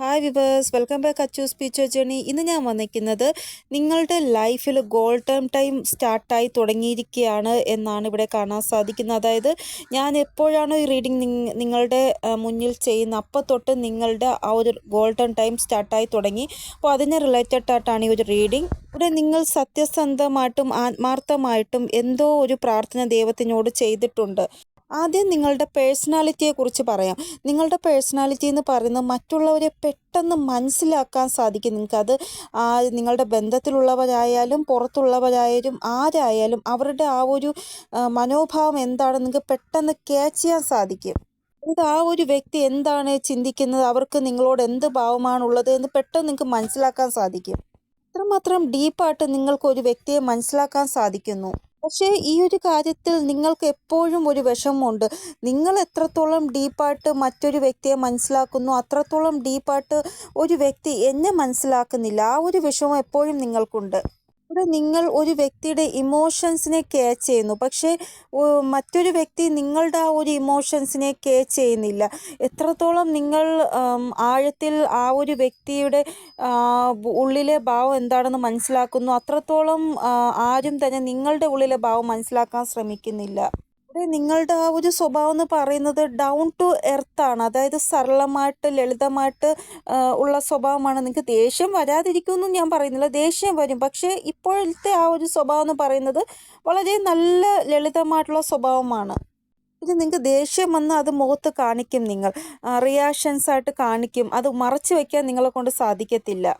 Hi viewers welcome back Achu സ്പീച്ചർ journey ഇന്ന് ഞാൻ വന്നിരിക്കുന്നത് നിങ്ങളുടെ ലൈഫിൽ ഗോൾഡൻ ടൈം സ്റ്റാർട്ടായി തുടങ്ങിയിരിക്കുകയാണ് എന്നാണ് ഇവിടെ കാണാൻ സാധിക്കുന്നത്. അതായത് ഞാൻ എപ്പോഴാണോ ഈ റീഡിംഗ് നിങ്ങളുടെ മുന്നിൽ ചെയ്യുന്ന അപ്പം തൊട്ട് നിങ്ങളുടെ ആ ഒരു ഗോൾഡൻ ടൈം സ്റ്റാർട്ടായി തുടങ്ങി. അപ്പോൾ അതിനെ റിലേറ്റഡ് ആയിട്ടാണ് ഈ ഒരു റീഡിംഗ് ഇവിടെ നിങ്ങൾ സത്യസന്ധമായിട്ടും ആത്മാർത്ഥമായിട്ടും എന്തോ ഒരു പ്രാർത്ഥന ദൈവത്തിനോട് ചെയ്തിട്ടുണ്ട്. ആദ്യം നിങ്ങളുടെ പേഴ്സണാലിറ്റിയെ കുറിച്ച് പറയാം. നിങ്ങളുടെ പേഴ്സണാലിറ്റി എന്ന് പറയുന്നത് മറ്റുള്ളവരെ പെട്ടെന്ന് മനസ്സിലാക്കാൻ സാധിക്കും. നിങ്ങൾക്കത് ആ നിങ്ങളുടെ ബന്ധത്തിലുള്ളവരായാലും പുറത്തുള്ളവരായാലും ആരായാലും അവരുടെ ആ ഒരു മനോഭാവം എന്താണെന്ന് നിങ്ങൾക്ക് പെട്ടെന്ന് ക്യാച്ച് ചെയ്യാൻ സാധിക്കും. ഇത് ആ ഒരു വ്യക്തി എന്താണ് ചിന്തിക്കുന്നത്? അവർക്ക് നിങ്ങളോട് എന്ത് ഭാവമാണുള്ളത് എന്ന് പെട്ടെന്ന് നിങ്ങൾക്ക് മനസ്സിലാക്കാൻ സാധിക്കും. അത്രമാത്രം ഡീപ്പായിട്ട് നിങ്ങൾക്ക് ഒരു വ്യക്തിയെ മനസ്സിലാക്കാൻ സാധിക്കുന്നു. പക്ഷേ ഈ ഒരു കാര്യത്തിൽ നിങ്ങൾക്ക് എപ്പോഴും ഒരു വിഷമമുണ്ട്. നിങ്ങൾ എത്രത്തോളം ഡീപ്പായിട്ട് മറ്റൊരു വ്യക്തിയെ മനസ്സിലാക്കുന്നു അത്രത്തോളം ഡീപ്പായിട്ട് ഒരു വ്യക്തി എന്നെ മനസ്സിലാക്കുന്നില്ല. ആ ഒരു വിഷമം എപ്പോഴും നിങ്ങൾക്കുണ്ട്. ഇവിടെ നിങ്ങൾ ഒരു വ്യക്തിയുടെ ഇമോഷൻസിനെ ക്യാച്ച് ചെയ്യുന്നു. പക്ഷേ മറ്റൊരു വ്യക്തി നിങ്ങളുടെ ആ ഒരു ഇമോഷൻസിനെ ക്യാച്ച് ചെയ്യുന്നില്ല. എത്രത്തോളം നിങ്ങൾ ആഴത്തിൽ ആ ഒരു വ്യക്തിയുടെ ഉള്ളിലെ ഭാവം എന്താണെന്ന് മനസ്സിലാക്കുന്നു. അത്രത്തോളം ആരും തന്നെ നിങ്ങളുടെ ഉള്ളിലെ ഭാവം മനസ്സിലാക്കാൻ ശ്രമിക്കുന്നില്ല. നിങ്ങളുടെ ആ ഒരു സ്വഭാവം എന്ന് പറയുന്നത് ഡൗൺ ടു എർത്ത് ആണ്. അതായത് സരളമായിട്ട് ലളിതമായിട്ട് ഉള്ള സ്വഭാവമാണ്. നിങ്ങൾക്ക് ദേഷ്യം വരാതിരിക്കുമെന്നും ഞാൻ പറയുന്നില്ല. ദേഷ്യം വരും. പക്ഷേ ഇപ്പോഴത്തെ ആ ഒരു സ്വഭാവം എന്ന് പറയുന്നത് വളരെ നല്ല ലളിതമായിട്ടുള്ള സ്വഭാവമാണ്. ഇത് നിങ്ങൾക്ക് ദേഷ്യം വന്ന് അത് മുഖത്ത് കാണിക്കും നിങ്ങൾ. റിയാക്ഷൻസ് ആയിട്ട് കാണിക്കും. അത് മറച്ചു വയ്ക്കാൻ നിങ്ങളെ കൊണ്ട് സാധിക്കത്തില്ല.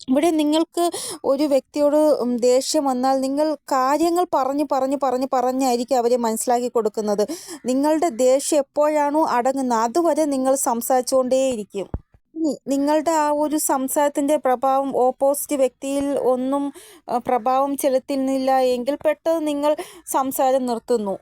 ഇവിടെ നിങ്ങൾക്ക് ഒരു വ്യക്തിയോട് ദേഷ്യം വന്നാൽ നിങ്ങൾ കാര്യങ്ങൾ പറഞ്ഞ് പറഞ്ഞ് പറഞ്ഞ് പറഞ്ഞായിരിക്കും അവരെ മനസ്സിലാക്കി കൊടുക്കുന്നത്. നിങ്ങളുടെ ദേഷ്യം എപ്പോഴാണോ അടങ്ങുന്നത് അതുവരെ നിങ്ങൾ സംസാരിച്ചുകൊണ്ടേയിരിക്കും. നിങ്ങളുടെ ആ ഒരു സംസാരത്തിന്റെ പ്രഭാവം ഓപ്പോസിറ്റ് വ്യക്തിയിൽ ഒന്നും പ്രഭാവം ചെലുത്തുന്നില്ല എങ്കിൽ പെട്ടെന്ന് നിങ്ങൾ സംസാരം നിർത്തുന്നു.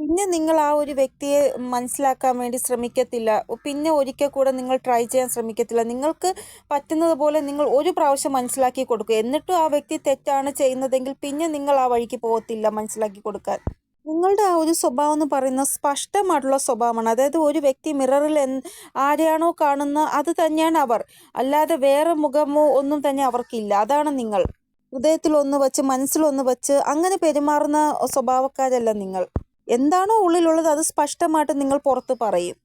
പിന്നെ നിങ്ങൾ ആ ഒരു വ്യക്തിയെ മനസ്സിലാക്കാൻ വേണ്ടി ശ്രമിക്കത്തില്ല. പിന്നെ ഒരിക്കൽ കൂടെ നിങ്ങൾ ട്രൈ ചെയ്യാൻ ശ്രമിക്കത്തില്ല. നിങ്ങൾക്ക് പറ്റുന്നത് പോലെ നിങ്ങൾ ഒരു പ്രാവശ്യം മനസ്സിലാക്കി കൊടുക്കുക. എന്നിട്ടും ആ വ്യക്തി തെറ്റാണ് ചെയ്യുന്നതെങ്കിൽ പിന്നെ നിങ്ങൾ ആ വഴിക്ക് പോകത്തില്ല മനസ്സിലാക്കി കൊടുക്കാൻ. നിങ്ങളുടെ ആ ഒരു സ്വഭാവം എന്ന് പറയുന്നത് സ്പഷ്ടമായിട്ടുള്ള സ്വഭാവമാണ്. അതായത് ഒരു വ്യക്തി മിററിൽ എൻ ആരെയാണോ കാണുന്ന അത് തന്നെയാണ് അവർ. അല്ലാതെ വേറെ മുഖമോ ഒന്നും തന്നെ അവർക്കില്ല. അതാണ് നിങ്ങൾ. ഹൃദയത്തിൽ ഒന്ന് വെച്ച് മനസ്സിലൊന്ന് വെച്ച് അങ്ങനെ പെരുമാറുന്ന സ്വഭാവക്കാരല്ല നിങ്ങൾ. എന്താണോ ഉള്ളിലുള്ളത് അത് സ്പഷ്ടമായിട്ട് നിങ്ങൾ പുറത്ത് പറയും.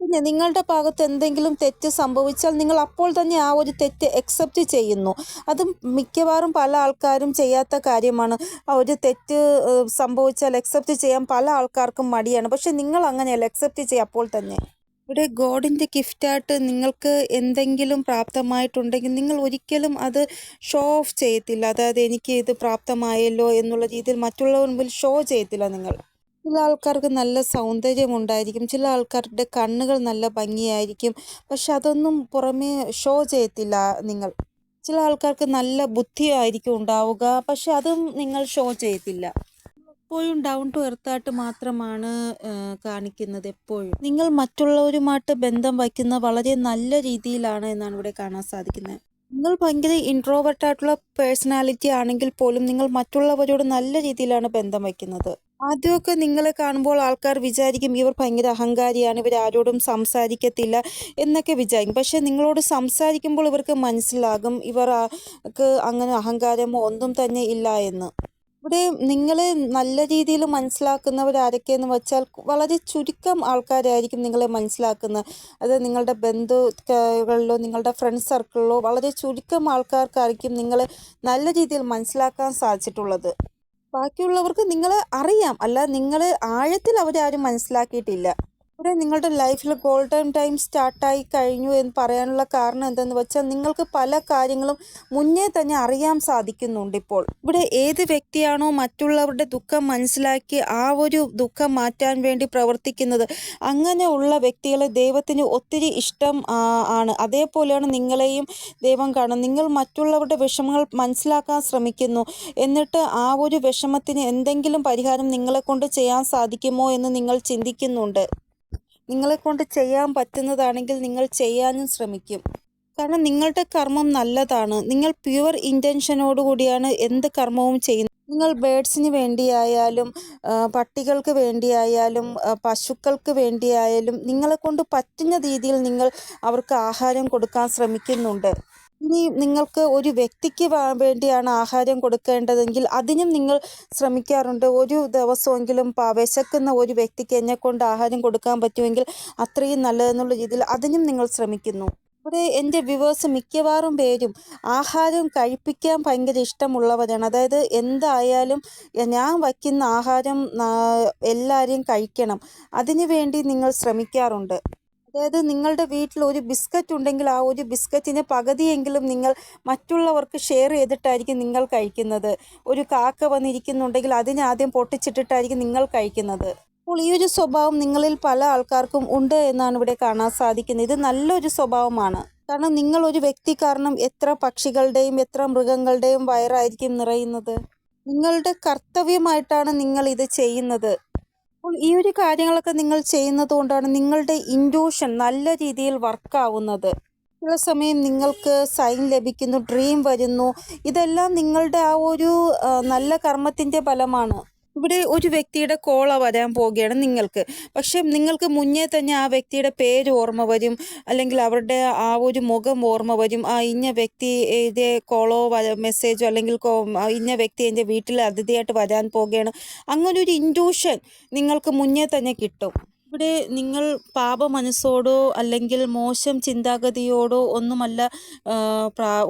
പിന്നെ നിങ്ങളുടെ ഭാഗത്ത് എന്തെങ്കിലും തെറ്റ് സംഭവിച്ചാൽ നിങ്ങൾ അപ്പോൾ തന്നെ ആ ഒരു തെറ്റ് അക്സെപ്റ്റ് ചെയ്യുന്നു. അത് മിക്കവാറും പല ആൾക്കാരും ചെയ്യാത്ത കാര്യമാണ്. ആ ഒരു തെറ്റ് സംഭവിച്ചാൽ അക്സെപ്റ്റ് ചെയ്യാൻ പല ആൾക്കാർക്കും മടിയാണ്. പക്ഷെ നിങ്ങൾ അങ്ങനെയല്ല അക്സെപ്റ്റ് ചെയ്യുക അപ്പോൾ തന്നെ. ഇവിടെ ഗോഡിന്റെ ഗിഫ്റ്റായിട്ട് നിങ്ങൾക്ക് എന്തെങ്കിലും പ്രാപ്തമായിട്ടുണ്ടെങ്കിൽ നിങ്ങൾ ഒരിക്കലും അത് ഷോ ഓഫ് ചെയ്യത്തില്ല. അതായത് എനിക്ക് ഇത് പ്രാപ്തമായല്ലോ എന്നുള്ള രീതിയിൽ മറ്റുള്ളവർ മുമ്പിൽ ഷോ ചെയ്യത്തില്ല നിങ്ങൾ. ചില ആൾക്കാർക്ക് നല്ല സൗന്ദര്യം ഉണ്ടായിരിക്കും. ചില ആൾക്കാരുടെ കണ്ണുകൾ നല്ല ഭംഗിയായിരിക്കും. പക്ഷെ അതൊന്നും പുറമേ ഷോ ചെയ്യത്തില്ല നിങ്ങൾ. ചില ആൾക്കാർക്ക് നല്ല ബുദ്ധിയായിരിക്കും ഉണ്ടാവുക. പക്ഷെ അതും നിങ്ങൾ ഷോ ചെയ്യത്തില്ല. എപ്പോഴും ഡൗൺ ടു എർത്തായിട്ട് മാത്രമാണ് കാണിക്കുന്നത് എപ്പോഴും. നിങ്ങൾ മറ്റുള്ളവരുമായിട്ട് ബന്ധം വയ്ക്കുന്ന വളരെ നല്ല രീതിയിലാണ് എന്നാണ് ഇവിടെ കാണാൻ സാധിക്കുന്നത്. നിങ്ങൾ ഭയങ്കര ഇൻട്രോവേർട്ടായിട്ടുള്ള പേഴ്സണാലിറ്റി ആണെങ്കിൽ പോലും നിങ്ങൾ മറ്റുള്ളവരോട് നല്ല രീതിയിലാണ് ബന്ധം വയ്ക്കുന്നത്. ആദ്യമൊക്കെ നിങ്ങളെ കാണുമ്പോൾ ആൾക്കാർ വിചാരിക്കും ഇവർ ഭയങ്കര അഹങ്കാരിയാണ് ഇവർ ആരോടും സംസാരിക്കത്തില്ല എന്നൊക്കെ വിചാരിക്കും. പക്ഷെ നിങ്ങളോട് സംസാരിക്കുമ്പോൾ ഇവർക്ക് മനസ്സിലാകും ഇവർക്ക് അങ്ങനെ അഹങ്കാരമോ ഒന്നും തന്നെ ഇല്ല എന്ന്. ഇവിടെ നിങ്ങളെ നല്ല രീതിയിൽ മനസ്സിലാക്കുന്നവർ ആരൊക്കെയെന്ന് വെച്ചാൽ വളരെ ചുരുക്കം ആൾക്കാരായിരിക്കും നിങ്ങളെ മനസ്സിലാക്കുന്നത് അത് നിങ്ങളുടെ ബന്ധുക്കളിലോ നിങ്ങളുടെ ഫ്രണ്ട് സർക്കിളിലോ വളരെ ചുരുക്കം ആൾക്കാർക്കായിരിക്കും നിങ്ങളെ നല്ല രീതിയിൽ മനസ്സിലാക്കാൻ സാധിച്ചിട്ടുള്ളത്. ബാക്കിയുള്ളവർക്ക് നിങ്ങൾ അറിയാം. അല്ല നിങ്ങൾ ആഴത്തിൽ അവരാരും മനസ്സിലാക്കിയിട്ടില്ല. ഇവിടെ നിങ്ങളുടെ ലൈഫിൽ ഗോൾഡൻ ടൈം സ്റ്റാർട്ടായി കഴിഞ്ഞു എന്ന് പറയാനുള്ള കാരണം എന്തെന്ന് വെച്ചാൽ നിങ്ങൾക്ക് പല കാര്യങ്ങളും മുന്നേ തന്നെ അറിയാൻ സാധിക്കുന്നുണ്ട് ഇപ്പോൾ. ഇവിടെ ഏത് വ്യക്തിയാണോ മറ്റുള്ളവരുടെ ദുഃഖം മനസ്സിലാക്കി ആ ഒരു ദുഃഖം മാറ്റാൻ വേണ്ടി പ്രവർത്തിക്കുന്നത്. അങ്ങനെയുള്ള വ്യക്തികളെ ദൈവത്തിന് ഒത്തിരി ഇഷ്ടം ആണ്. അതേപോലെയാണ് നിങ്ങളെയും ദൈവം കാണുന്നത്. നിങ്ങൾ മറ്റുള്ളവരുടെ വിഷമങ്ങൾ മനസ്സിലാക്കാൻ ശ്രമിക്കുന്നു. എന്നിട്ട് ആ ഒരു വിഷമത്തിന് എന്തെങ്കിലും പരിഹാരം നിങ്ങളെ കൊണ്ട് ചെയ്യാൻ സാധിക്കുമോ എന്ന് നിങ്ങൾ ചിന്തിക്കുന്നുണ്ട്. നിങ്ങളെ കൊണ്ട് ചെയ്യാൻ പറ്റുന്നതാണെങ്കിൽ നിങ്ങൾ ചെയ്യാനും ശ്രമിക്കും. കാരണം നിങ്ങളുടെ കർമ്മം നല്ലതാണ്. നിങ്ങൾ പ്യുവർ ഇന്റൻഷനോട് കൂടിയാണ് എന്ത് കർമ്മവും ചെയ്യുന്നത്. നിങ്ങൾ ബേഡ്സിന് വേണ്ടിയായാലും പട്ടികൾക്ക് വേണ്ടിയായാലും പശുക്കൾക്ക് വേണ്ടിയായാലും നിങ്ങളെക്കൊണ്ട് പറ്റുന്ന രീതിയിൽ നിങ്ങൾ അവർക്ക് ആഹാരം കൊടുക്കാൻ ശ്രമിക്കുന്നുണ്ട്. ഇനി നിങ്ങൾക്ക് ഒരു വ്യക്തിക്ക് വേണ്ടിയാണ് ആഹാരം കൊടുക്കേണ്ടതെങ്കിൽ അതിനും നിങ്ങൾ ശ്രമിക്കാറുണ്ട്. ഒരു ദിവസമെങ്കിലും വിശക്കുന്ന ഒരു വ്യക്തിക്ക് എന്നെ കൊണ്ട് ആഹാരം കൊടുക്കാൻ പറ്റുമെങ്കിൽ അത്രയും നല്ലതെന്നുള്ള രീതിയിൽ അതിനും നിങ്ങൾ ശ്രമിക്കുന്നു. ഇവിടെ എന്റെ വ്യൂവേഴ്സ് മിക്കവാറും പേരും ആഹാരം കഴിപ്പിക്കാൻ ഭയങ്കര ഇഷ്ടമുള്ളവരാണ്. അതായത് എന്തായാലും ഞാൻ വയ്ക്കുന്ന ആഹാരം എല്ലാവരെയും എല്ലാവരും കഴിക്കണം. അതിനു വേണ്ടി നിങ്ങൾ ശ്രമിക്കാറുണ്ട്. അതായത് നിങ്ങളുടെ വീട്ടിൽ ഒരു ബിസ്ക്കറ്റ് ഉണ്ടെങ്കിൽ ആ ഒരു ബിസ്ക്കറ്റിന് പകുതിയെങ്കിലും നിങ്ങൾ മറ്റുള്ളവർക്ക് ഷെയർ ചെയ്തിട്ടായിരിക്കും നിങ്ങൾ കഴിക്കുന്നത്. ഒരു കാക്ക വന്നിരിക്കുന്നുണ്ടെങ്കിൽ അതിനെ ആദ്യം പൊട്ടിച്ചിട്ടിട്ടായിരിക്കും നിങ്ങൾ കഴിക്കുന്നത്. അപ്പോൾ ഈ ഒരു സ്വഭാവം നിങ്ങളിൽ പല ആൾക്കാർക്കും ഉണ്ട് എന്നാണ് ഇവിടെ കാണാൻ സാധിക്കുന്നത്. ഇത് നല്ലൊരു സ്വഭാവമാണ്. കാരണം നിങ്ങൾ ഒരു വ്യക്തി കാരണം എത്ര പക്ഷികളുടെയും എത്ര മൃഗങ്ങളുടെയും വയറായിരിക്കും നിറയുന്നത്. നിങ്ങളുടെ കർത്തവ്യമായിട്ടാണ് നിങ്ങൾ ഇത് ചെയ്യുന്നത്. അപ്പോൾ ഈ ഒരു കാര്യങ്ങളൊക്കെ നിങ്ങൾ ചെയ്യുന്നത് കൊണ്ടാണ് നിങ്ങളുടെ ഇൻഡ്യൂഷൻ നല്ല രീതിയിൽ വർക്കാവുന്നത് ചില സമയം നിങ്ങൾക്ക് സൈൻ ലഭിക്കുന്നു ഡ്രീം വരുന്നു. ഇതെല്ലാം നിങ്ങളുടെ ആ ഒരു നല്ല കർമ്മത്തിന്റെ ഫലമാണ്. ഇവിടെ ഒരു വ്യക്തിയുടെ കോള വരാൻ പോവുകയാണ് നിങ്ങൾക്ക്. പക്ഷെ നിങ്ങൾക്ക് മുന്നേ തന്നെ ആ വ്യക്തിയുടെ പേര് ഓർമ്മ വരും. അല്ലെങ്കിൽ അവരുടെ ആ ഒരു മുഖം ഓർമ്മ വരും. ആ ഇന്ന വ്യക്തി ഇതേ കോളോ മെസ്സേജോ അല്ലെങ്കിൽ ഇന്ന വ്യക്തി എന്റെ വീട്ടിൽ അതിഥിയായിട്ട് വരാൻ പോവുകയാണ്. അങ്ങനെ ഒരു ഇൻഡ്യൂഷൻ നിങ്ങൾക്ക് മുന്നേ തന്നെ കിട്ടും. ഇവിടെ നിങ്ങൾ പാപ മനസ്സോടോ അല്ലെങ്കിൽ മോശം ചിന്താഗതിയോടോ ഒന്നുമല്ല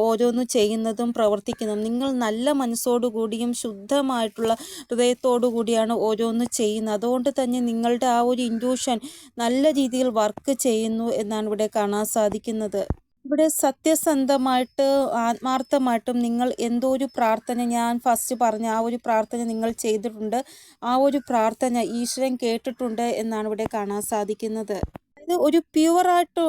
ഓരോന്നും ചെയ്യുന്നതും പ്രവർത്തിക്കുന്നതും. നിങ്ങൾ നല്ല മനസ്സോടുകൂടിയും ശുദ്ധമായിട്ടുള്ള ഹൃദയത്തോടു കൂടിയാണ് ഓരോന്ന് ചെയ്യുന്നത്. അതുകൊണ്ട് തന്നെ നിങ്ങളുടെ ആ ഒരു ഇൻഡ്യൂഷൻ നല്ല രീതിയിൽ വർക്ക് ചെയ്യുന്നു എന്നാണ് ഇവിടെ കാണാൻ സാധിക്കുന്നത്. ഇവിടെ സത്യസന്ധമായിട്ട് ആത്മാർത്ഥമായിട്ടും നിങ്ങൾ എന്തോ ഒരു പ്രാർത്ഥന ഞാൻ ഫസ്റ്റ് പറഞ്ഞ ആ ഒരു പ്രാർത്ഥന നിങ്ങൾ ചെയ്തിട്ടുണ്ട്. ആ ഒരു പ്രാർത്ഥന ഈശ്വരൻ കേട്ടിട്ടുണ്ട് എന്നാണ് ഇവിടെ കാണാൻ സാധിക്കുന്നത്. അതായത് ഒരു പ്യുവറായിട്ട്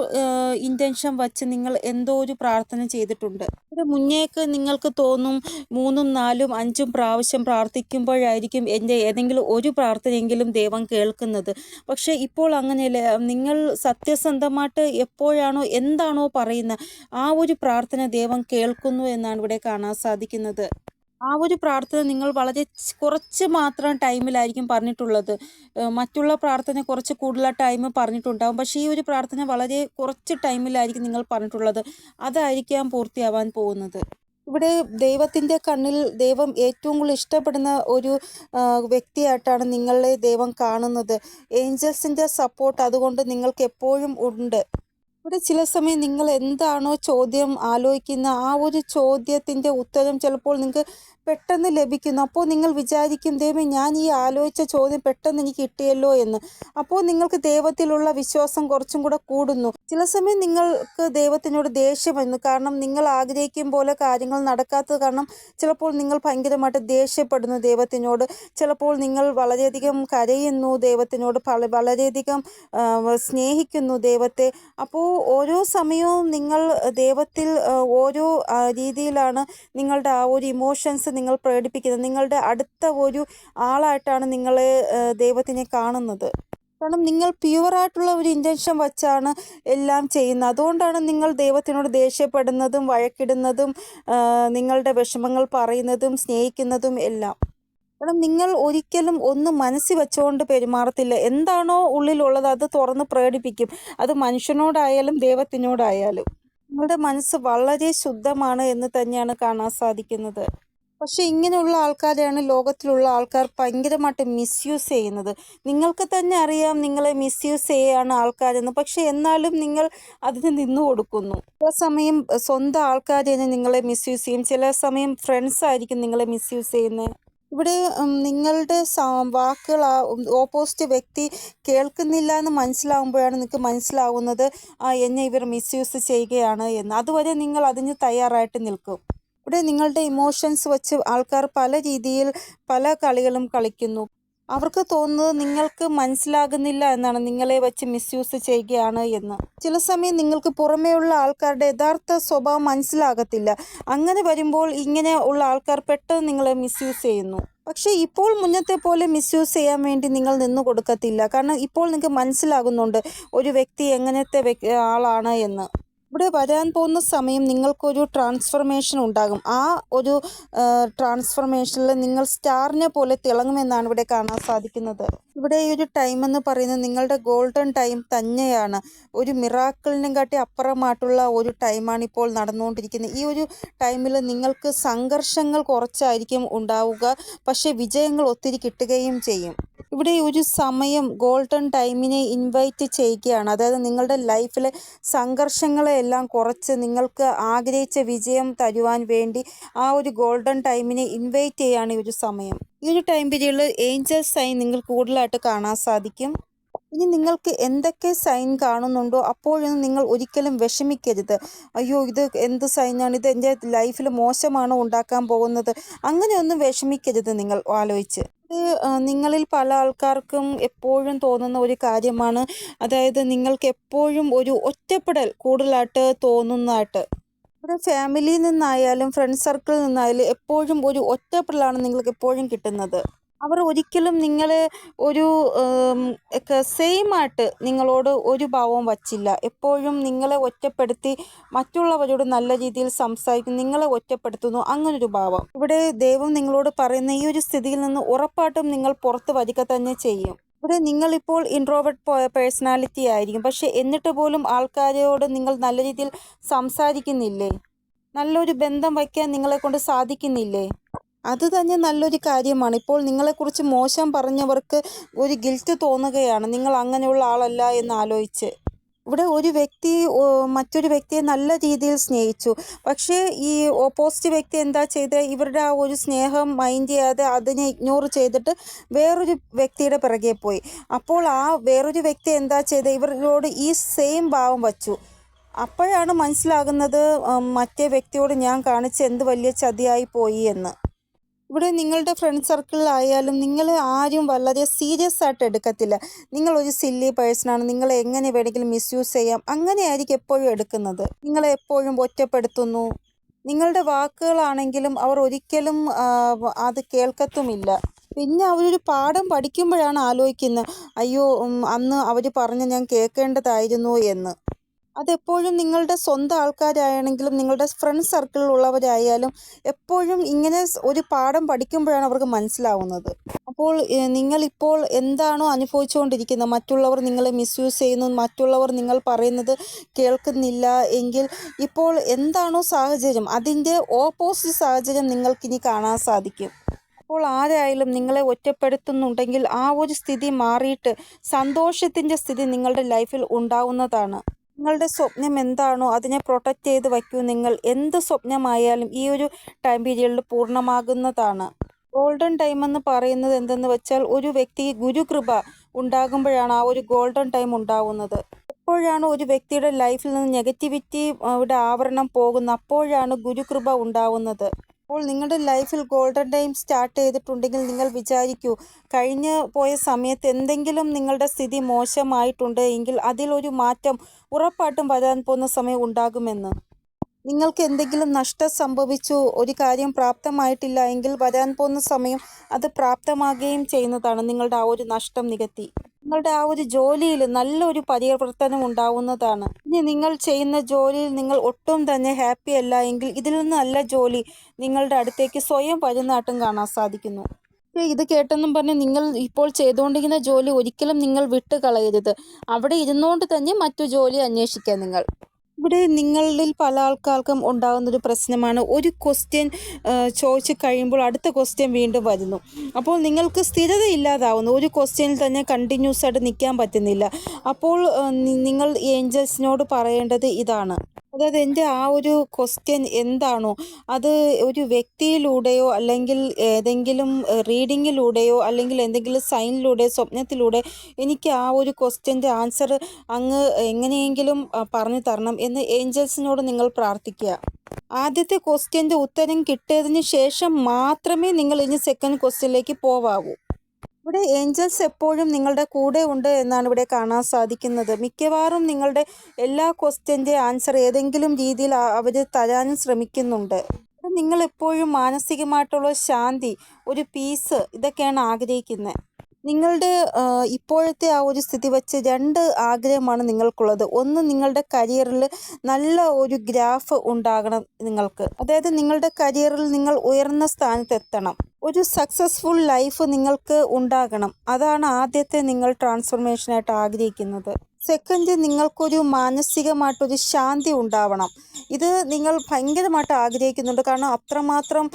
ഇന്റൻഷൻ വച്ച് നിങ്ങൾ എന്തോ ഒരു പ്രാർത്ഥന ചെയ്തിട്ടുണ്ട്. ഇവിടെ മുന്നേക്ക് നിങ്ങൾക്ക് തോന്നും മൂന്നും നാലും അഞ്ചും പ്രാവശ്യം പ്രാർത്ഥിക്കുമ്പോഴായിരിക്കും എന്റെ ഏതെങ്കിലും ഒരു പ്രാർത്ഥനയെങ്കിലും ദൈവം കേൾക്കുന്നത്. പക്ഷേ ഇപ്പോൾ അങ്ങനെയല്ല. നിങ്ങൾ സത്യസന്ധമായിട്ട് എപ്പോഴാണോ എന്താണോ പറയുന്ന ആ ഒരു പ്രാർത്ഥന ദൈവം കേൾക്കുന്നു എന്നാണ് ഇവിടെ കാണാൻ സാധിക്കുന്നത്. ആ ഒരു പ്രാർത്ഥന നിങ്ങൾ വളരെ കുറച്ച് മാത്രം ടൈമിലായിരിക്കും പറഞ്ഞിട്ടുള്ളത്. മറ്റുള്ള പ്രാർത്ഥന കുറച്ച് കൂടുതൽ ടൈം പറഞ്ഞിട്ടുണ്ടാകും പക്ഷേ ഈ ഒരു പ്രാർത്ഥന വളരെ കുറച്ച് ടൈമിലായിരിക്കും നിങ്ങൾ പറഞ്ഞിട്ടുള്ളത്. അതായിരിക്കാം പൂർത്തിയാവാൻ പോകുന്നത്. ഇവിടെ ദൈവത്തിന്റെ കണ്ണിൽ ദൈവം ഏറ്റവും കൂടുതൽ ഇഷ്ടപ്പെടുന്ന ഒരു വ്യക്തിയായിട്ടാണ് നിങ്ങളെ ദൈവം കാണുന്നത്. ഏഞ്ചൽസിന്റെ സപ്പോർട്ട് അതുകൊണ്ട് നിങ്ങൾക്ക് എപ്പോഴും ഉണ്ട്. ഇവിടെ ചില സമയം നിങ്ങൾ എന്താണോ ചോദ്യം ആലോചിക്കുന്ന ആ ഒരു ചോദ്യത്തിന്റെ ഉത്തരം ചിലപ്പോൾ നിങ്ങൾക്ക് പെട്ടെന്ന് ലഭിക്കുന്നു. അപ്പോൾ നിങ്ങൾ വിചാരിക്കും ദൈവം ഞാൻ ഈ ആലോചിച്ച ചോദ്യം പെട്ടെന്ന് എനിക്ക് കിട്ടിയല്ലോ എന്ന്. അപ്പോൾ നിങ്ങൾക്ക് ദൈവത്തിലുള്ള വിശ്വാസം കുറച്ചും കൂടെ കൂടുന്നു. ചില സമയം നിങ്ങൾക്ക് ദൈവത്തിനോട് ദേഷ്യം വരുന്നു. കാരണം നിങ്ങൾ ആഗ്രഹിക്കും പോലെ കാര്യങ്ങൾ നടക്കാത്തത് കാരണം ചിലപ്പോൾ നിങ്ങൾ ഭയങ്കരമായിട്ട് ദേഷ്യപ്പെടുന്നു ദൈവത്തിനോട്. ചിലപ്പോൾ നിങ്ങൾ വളരെയധികം കരയുന്നു ദൈവത്തിനോട്. വളരെയധികം സ്നേഹിക്കുന്നു ദൈവത്തെ. അപ്പോൾ ഓരോ സമയവും നിങ്ങൾ ദൈവത്തിൽ ഓരോ രീതിയിലാണ് നിങ്ങളുടെ ആ ഒരു ഇമോഷൻസ് നിങ്ങൾ പ്രകടിപ്പിക്കുന്നത്. നിങ്ങളുടെ അടുത്ത ഒരു ആളായിട്ടാണ് നിങ്ങൾ ദൈവത്തിനെ കാണുന്നത്. കാരണം നിങ്ങൾ പ്യുവറായിട്ടുള്ള ഒരു ഇന്റൻഷൻ വച്ചാണ് എല്ലാം ചെയ്യുന്നത്. അതുകൊണ്ടാണ് നിങ്ങൾ ദൈവത്തിനോട് ദേഷ്യപ്പെടുന്നതും വഴക്കിടുന്നതും നിങ്ങളുടെ വിഷമങ്ങൾ പറയുന്നതും സ്നേഹിക്കുന്നതും എല്ലാം. കാരണം നിങ്ങൾ ഒരിക്കലും ഒന്ന് മനസ്സിൽ വെച്ചുകൊണ്ട് പെരുമാറത്തില്ല. എന്താണോ ഉള്ളിലുള്ളത് അത് തുറന്ന് പ്രകടിപ്പിക്കും. അത് മനുഷ്യനോടായാലും ദൈവത്തിനോടായാലും. നിങ്ങളുടെ മനസ്സ് വളരെ ശുദ്ധമാണ് എന്ന് തന്നെയാണ് കാണാൻ സാധിക്കുന്നത്. പക്ഷെ ഇങ്ങനെയുള്ള ആൾക്കാരെയാണ് ലോകത്തിലുള്ള ആൾക്കാർ ഭയങ്കരമായിട്ട് മിസ്യൂസ് ചെയ്യുന്നത്. നിങ്ങൾക്ക് തന്നെ അറിയാം നിങ്ങളെ മിസ്യൂസ് ചെയ്യാണ് ആൾക്കാരെന്ന്. പക്ഷെ എന്നാലും നിങ്ങൾ അതിന് നിന്നു കൊടുക്കുന്നു. ചില സമയം സ്വന്തം ആൾക്കാർ തന്നെ നിങ്ങളെ മിസ്യൂസ് ചെയ്യും. ചില സമയം ഫ്രണ്ട്സ് ആയിരിക്കും നിങ്ങളെ മിസ്യൂസ് ചെയ്യുന്നത് ഇവിടെ നിങ്ങളുടെ വാക്കുകൾ ഓപ്പോസിറ്റ് വ്യക്തി കേൾക്കുന്നില്ല എന്ന് മനസ്സിലാവുമ്പോഴാണ് നിങ്ങൾക്ക് മനസ്സിലാവുന്നത് ആ എന്നെ ഇവർ മിസ്യൂസ് ചെയ്യുകയാണ് എന്ന്. അതുവരെ നിങ്ങൾ അതിന് തയ്യാറായിട്ട് നിൽക്കും. ഇവിടെ നിങ്ങളുടെ ഇമോഷൻസ് വെച്ച് ആൾക്കാർ പല രീതിയിൽ പല കളികളും കളിക്കുന്നു. അവർക്ക് തോന്നുന്നത് നിങ്ങൾക്ക് മനസ്സിലാകുന്നില്ല എന്നാണ് നിങ്ങളെ വെച്ച് മിസ്യൂസ് ചെയ്യുകയാണ് എന്ന്. ചില സമയം നിങ്ങൾക്ക് പുറമേയുള്ള ആൾക്കാരുടെ യഥാർത്ഥ സ്വഭാവം മനസ്സിലാകത്തില്ല. അങ്ങനെ വരുമ്പോൾ ഇങ്ങനെ ഉള്ള ആൾക്കാർ പെട്ടെന്ന് നിങ്ങളെ മിസ്യൂസ് ചെയ്യുന്നു. പക്ഷേ ഇപ്പോൾ മുന്നത്തെ പോലെ മിസ്യൂസ് ചെയ്യാൻ വേണ്ടി നിങ്ങൾ നിന്നു കൊടുക്കത്തില്ല. കാരണം ഇപ്പോൾ നിങ്ങൾക്ക് മനസ്സിലാകുന്നുണ്ട് ഒരു വ്യക്തി എങ്ങനത്തെ ആളാണ് എന്ന്. ഇവിടെ വരാൻ പോകുന്ന സമയം നിങ്ങൾക്കൊരു ട്രാൻസ്ഫർമേഷൻ ഉണ്ടാകും. ആ ഒരു ട്രാൻസ്ഫർമേഷനിൽ നിങ്ങൾ സ്റ്റാറിനെ പോലെ തിളങ്ങുമെന്നാണ് ഇവിടെ കാണാൻ സാധിക്കുന്നത്. ഇവിടെ ഈ ഒരു ടൈം എന്ന് പറയുന്നത് നിങ്ങളുടെ ഗോൾഡൻ ടൈം തന്നെയാണ്. ഒരു മിറാക്കിളിനും കാട്ടി അപ്പുറമായിട്ടുള്ള ഒരു ടൈമാണ് ഇപ്പോൾ നടന്നുകൊണ്ടിരിക്കുന്നത്. ഈ ഒരു ടൈമിൽ നിങ്ങൾക്ക് സംഘർഷങ്ങൾ കുറച്ചായിരിക്കും ഉണ്ടാവുക. പക്ഷേ വിജയങ്ങൾ ഒത്തിരി കിട്ടുകയും ചെയ്യും. ഇവിടെ ഒരു സമയം ഗോൾഡൻ ടൈമിനെ ഇൻവൈറ്റ് ചെയ്യുകയാണ്. അതായത് നിങ്ങളുടെ ലൈഫിലെ സംഘർഷങ്ങളെ എല്ലാം കുറച്ച് നിങ്ങൾക്ക് ആഗ്രഹിച്ച വിജയം തരുവാൻ വേണ്ടി ആ ഒരു ഗോൾഡൻ ടൈമിനെ ഇൻവൈറ്റ് ചെയ്യുകയാണ് ഈ ഒരു സമയം. ഈ ഒരു ടൈം പീരീഡിൽ ഏഞ്ചൽ സൈൻ നിങ്ങൾക്ക് കൂടുതലായിട്ട് കാണാൻ സാധിക്കും. ഇനി നിങ്ങൾക്ക് എന്തൊക്കെ സൈൻ കാണുന്നുണ്ടോ അപ്പോഴൊന്നും നിങ്ങൾ ഒരിക്കലും വിഷമിക്കരുത്. അയ്യോ ഇത് എന്ത് സൈനാണ് ഇത് എന്റെ ലൈഫിൽ മോശമാണോ ഉണ്ടാക്കാൻ പോകുന്നത്? അങ്ങനെയൊന്നും വിഷമിക്കരുത് നിങ്ങൾ ആലോചിച്ച്. ഇത് നിങ്ങളിൽ പല ആൾക്കാർക്കും എപ്പോഴും തോന്നുന്ന ഒരു കാര്യമാണ്. അതായത് നിങ്ങൾക്ക് എപ്പോഴും ഒരു ഒറ്റപ്പെടൽ കൂടുതലായിട്ട് തോന്നുന്നതായിട്ട്. ഇവിടെ ഫാമിലിയിൽ നിന്നായാലും ഫ്രണ്ട് സർക്കിളിൽ നിന്നായാലും എപ്പോഴും ഒരു ഒറ്റപ്പെടലാണ് നിങ്ങൾക്ക് എപ്പോഴും കിട്ടുന്നത്. അവർ ഒരിക്കലും നിങ്ങൾ ഒരു സെയിം ആയിട്ട് നിങ്ങളോട് ഒരു ഭാവവും വച്ചില്ല. എപ്പോഴും നിങ്ങളെ ഒറ്റപ്പെടുത്തി മറ്റുള്ളവരോട് നല്ല രീതിയിൽ സംസാരിക്കും നിങ്ങളെ ഒറ്റപ്പെടുത്തുന്നു അങ്ങനൊരു ഭാവം. ഇവിടെ ദൈവം നിങ്ങളോട് പറയുന്ന ഈ ഒരു സ്ഥിതിയിൽ നിന്ന് ഉറപ്പായിട്ടും നിങ്ങൾ പുറത്ത് വരിക തന്നെ ചെയ്യും. ഇവിടെ നിങ്ങളിപ്പോൾ ഇൻട്രോവേർട്ട് പേഴ്സണാലിറ്റി ആയിരിക്കും. പക്ഷെ എന്നിട്ട് പോലും ആൾക്കാരോട് നിങ്ങൾ നല്ല രീതിയിൽ സംസാരിക്കുന്നില്ലേ? നല്ലൊരു ബന്ധം വയ്ക്കാൻ നിങ്ങളെ കൊണ്ട് സാധിക്കുന്നില്ലേ? അത് തന്നെ നല്ലൊരു കാര്യമാണ്. ഇപ്പോൾ നിങ്ങളെക്കുറിച്ച് മോശം പറഞ്ഞവർക്ക് ഒരു ഗിൽറ്റ് തോന്നുകയാണ്. നിങ്ങൾ അങ്ങനെയുള്ള ആളല്ല എന്ന് ആലോചിച്ച്. ഇവിടെ ഒരു വ്യക്തി മറ്റൊരു വ്യക്തിയെ നല്ല രീതിയിൽ സ്നേഹിച്ചു. പക്ഷേ ഈ ഓപ്പോസിറ്റ് വ്യക്തി എന്താ ചെയ്തത് ഇവരുടെ ആ ഒരു സ്നേഹം മൈൻഡ് ചെയ്യാതെ അതിനെ ഇഗ്നോർ ചെയ്തിട്ട് വേറൊരു വ്യക്തിയുടെ പിറകെ പോയി. അപ്പോൾ ആ വേറൊരു വ്യക്തി എന്താ ചെയ്തത് ഇവരോട് ഈ സെയിം ഭാവം വച്ചു. അപ്പോഴാണ് മനസ്സിലാകുന്നത് മറ്റേ വ്യക്തിയോട് ഞാൻ കാണിച്ച എന്ത് വലിയ ചതിയായി പോയി എന്ന്. ഇവിടെ നിങ്ങളുടെ ഫ്രണ്ട് സർക്കിളിലായാലും നിങ്ങൾ ആരും വളരെ സീരിയസ് ആയിട്ട് എടുക്കത്തില്ല. നിങ്ങൾ ഒരു സില്ലി പേഴ്സണാണ് നിങ്ങൾ എങ്ങനെ വേണമെങ്കിലും മിസ്യൂസ് ചെയ്യാം. അങ്ങനെയായിരിക്കും എപ്പോഴും എടുക്കുന്നത്. നിങ്ങളെ എപ്പോഴും ഒറ്റപ്പെടുത്തുന്നു. നിങ്ങളുടെ വാക്കുകളാണെങ്കിലും അവർ ഒരിക്കലും അത് കേൾക്കത്തുമില്ല. പിന്നെ അവരൊരു പാഠം പഠിക്കുമ്പോഴാണ് ആലോചിക്കുന്നത്. അയ്യോ അന്ന് അവർ പറഞ്ഞ് ഞാൻ കേൾക്കേണ്ടതായിരുന്നു എന്ന്. അതെപ്പോഴും നിങ്ങളുടെ സ്വന്തം ആൾക്കാരാണെങ്കിലും നിങ്ങളുടെ ഫ്രണ്ട് സർക്കിളിലുള്ളവരായാലും എപ്പോഴും ഇങ്ങനെ ഒരു പാഠം പഠിക്കുമ്പോഴാണ് അവർക്ക് മനസ്സിലാവുന്നത്. അപ്പോൾ നിങ്ങളിപ്പോൾ എന്താണോ അനുഭവിച്ചുകൊണ്ടിരിക്കുന്നത്? മറ്റുള്ളവർ നിങ്ങളെ മിസ്യൂസ് ചെയ്യുന്നു മറ്റുള്ളവർ നിങ്ങൾ പറയുന്നത് കേൾക്കുന്നില്ല എങ്കിൽ ഇപ്പോൾ എന്താണോ സാഹചര്യം? അതിന്റെ ഓപ്പോസിറ്റ് സാഹചര്യം നിങ്ങൾക്കിനി കാണാൻ സാധിക്കും. അപ്പോൾ ആരായാലും നിങ്ങളെ ഒറ്റപ്പെടുത്തുന്നുണ്ടെങ്കിൽ ആ ഒരു സ്ഥിതി മാറിയിട്ട് സന്തോഷത്തിന്റെ സ്ഥിതി നിങ്ങളുടെ ലൈഫിൽ ഉണ്ടാവുന്നതാണ്. നിങ്ങളുടെ സ്വപ്നം എന്താണോ അതിനെ പ്രൊട്ടക്റ്റ് ചെയ്ത് വയ്ക്കൂ നിങ്ങൾ. എന്ത് സ്വപ്നമായാലും ഈ ഒരു ടൈം പീരീഡിൽ പൂർണമാകുന്നതാണ്. ഗോൾഡൻ ടൈം എന്ന് പറയുന്നത് എന്തെന്ന് വെച്ചാൽ ഒരു വ്യക്തിക്ക് ഗുരുകൃപ ഉണ്ടാകുമ്പോഴാണ് ആ ഒരു ഗോൾഡൻ ടൈം ഉണ്ടാവുന്നത്. എപ്പോഴാണ് ഒരു വ്യക്തിയുടെ ലൈഫിൽ നിന്ന് നെഗറ്റിവിറ്റി അവിടെ ആവരണം പോകുന്നത് അപ്പോഴാണ് ഗുരുകൃപ ഉണ്ടാവുന്നത്. അപ്പോൾ നിങ്ങളുടെ ലൈഫിൽ ഗോൾഡൻ ടൈം സ്റ്റാർട്ട് ചെയ്തിട്ടുണ്ടെങ്കിൽ നിങ്ങൾ വിചാരിക്കൂ കഴിഞ്ഞ് പോയ സമയത്ത് എന്തെങ്കിലും നിങ്ങളുടെ സ്ഥിതി മോശമായിട്ടുണ്ട് എങ്കിൽ അതിലൊരു മാറ്റം ഉറപ്പായിട്ടും വരാൻ പോകുന്ന സമയം ഉണ്ടാകുമെന്ന്. നിങ്ങൾക്ക് എന്തെങ്കിലും നഷ്ടം സംഭവിച്ചു ഒരു കാര്യം പ്രാപ്തമായിട്ടില്ല എങ്കിൽ വരാൻ പോകുന്ന സമയം അത് പ്രാപ്തമാകുകയും ചെയ്യുന്നതാണ് നിങ്ങളുടെ ആ ഒരു നഷ്ടം നികത്തി. നിങ്ങളുടെ ആ ഒരു ജോലിയിൽ നല്ലൊരു പരിവർത്തനം ഉണ്ടാവുന്നതാണ്. ഇനി നിങ്ങൾ ചെയ്യുന്ന ജോലിയിൽ നിങ്ങൾ ഒട്ടും തന്നെ ഹാപ്പി അല്ല എങ്കിൽ ഇതിൽ നിന്ന് നല്ല ജോലി നിങ്ങളുടെ അടുത്തേക്ക് സ്വയം വരുന്നതായിട്ടും കാണാൻ സാധിക്കുന്നു. ഇത് കേട്ടെന്നും പറഞ്ഞ് നിങ്ങൾ ഇപ്പോൾ ചെയ്തുകൊണ്ടിരിക്കുന്ന ജോലി ഒരിക്കലും നിങ്ങൾ വിട്ട് കളയരുത് അവിടെ ഇരുന്നുകൊണ്ട് തന്നെ മറ്റു ജോലി അന്വേഷിക്കുക നിങ്ങൾ. ഇവിടെ നിങ്ങളിൽ പല ആൾക്കാർക്കും ഉണ്ടാകുന്നൊരു പ്രശ്നമാണ്. ഒരു ക്വസ്റ്റ്യൻ ചോദിച്ചു കഴിയുമ്പോൾ അടുത്ത ക്വസ്റ്റ്യൻ വീണ്ടും വരുന്നു. അപ്പോൾ നിങ്ങൾക്ക് സ്ഥിരത ഇല്ലാതാവുന്നു ഒരു ക്വസ്റ്റ്യനിൽ തന്നെ കണ്ടിന്യൂസ് ആയിട്ട് നിൽക്കാൻ പറ്റുന്നില്ല. അപ്പോൾ നിങ്ങൾ ഏഞ്ചൽസിനോട് പറയേണ്ടത് ഇതാണ്. അതായത് എന്റെ ആ ഒരു ക്വസ്റ്റ്യൻ എന്താണോ അത് ഒരു വ്യക്തിയിലൂടെയോ അല്ലെങ്കിൽ ഏതെങ്കിലും റീഡിങ്ങിലൂടെയോ അല്ലെങ്കിൽ എന്തെങ്കിലും സൈനിലൂടെ സ്വപ്നത്തിലൂടെ എനിക്ക് ആ ഒരു ക്വസ്റ്റ്യന്റെ ആൻസർ അങ്ങ് എങ്ങനെയെങ്കിലും പറഞ്ഞു തരണം എന്ന് ഏഞ്ചൽസിനോട് നിങ്ങൾ പ്രാർത്ഥിക്കുക. ആദ്യത്തെ ക്വസ്റ്റ്യന്റെ ഉത്തരം കിട്ടിയതിന് ശേഷം മാത്രമേ നിങ്ങൾ ഇനി സെക്കൻഡ് ക്വസ്റ്റ്യനിലേക്ക് പോവാവൂ. ഇവിടെ ഏഞ്ചൽസ് എപ്പോഴും നിങ്ങളുടെ കൂടെ ഉണ്ട് എന്നാണ് ഇവിടെ കാണാൻ സാധിക്കുന്നത്. മിക്കവാറും നിങ്ങളുടെ എല്ലാ ക്വസ്റ്റ്യന്റെ ആൻസർ ഏതെങ്കിലും രീതിയിൽ അവർ തരാനും ശ്രമിക്കുന്നുണ്ട്. നിങ്ങൾ എപ്പോഴും മാനസികമായിട്ടുള്ള ശാന്തി ഒരു പീസ് ഇതൊക്കെയാണ് ആഗ്രഹിക്കുന്നത് നിങ്ങളുടെ ഇപ്പോഴത്തെ ആ ഒരു സ്ഥിതി വെച്ച് രണ്ട് ആഗ്രഹമാണ് നിങ്ങൾക്കുള്ളത്. ഒന്ന് നിങ്ങളുടെ കരിയറിൽ നല്ല ഒരു ഗ്രാഫ് ഉണ്ടാകണം നിങ്ങൾക്ക്. അതായത് നിങ്ങളുടെ കരിയറിൽ നിങ്ങൾ ഉയർന്ന സ്ഥാനത്തെത്തണം ഒരു സക്സസ്ഫുൾ ലൈഫ് നിങ്ങൾക്ക് ഉണ്ടാകണം. അതാണ് ആദ്യത്തെ നിങ്ങൾ ട്രാൻസ്ഫോർമേഷനായിട്ട് ആഗ്രഹിക്കുന്നത്. സെക്കൻഡ് നിങ്ങൾക്കൊരു മാനസികമായിട്ടൊരു ശാന്തി ഉണ്ടാവണം. ഇത് നിങ്ങൾ ഭയങ്കരമായിട്ട് ആഗ്രഹിക്കുന്നുണ്ട്. കാരണം അത്രമാത്രം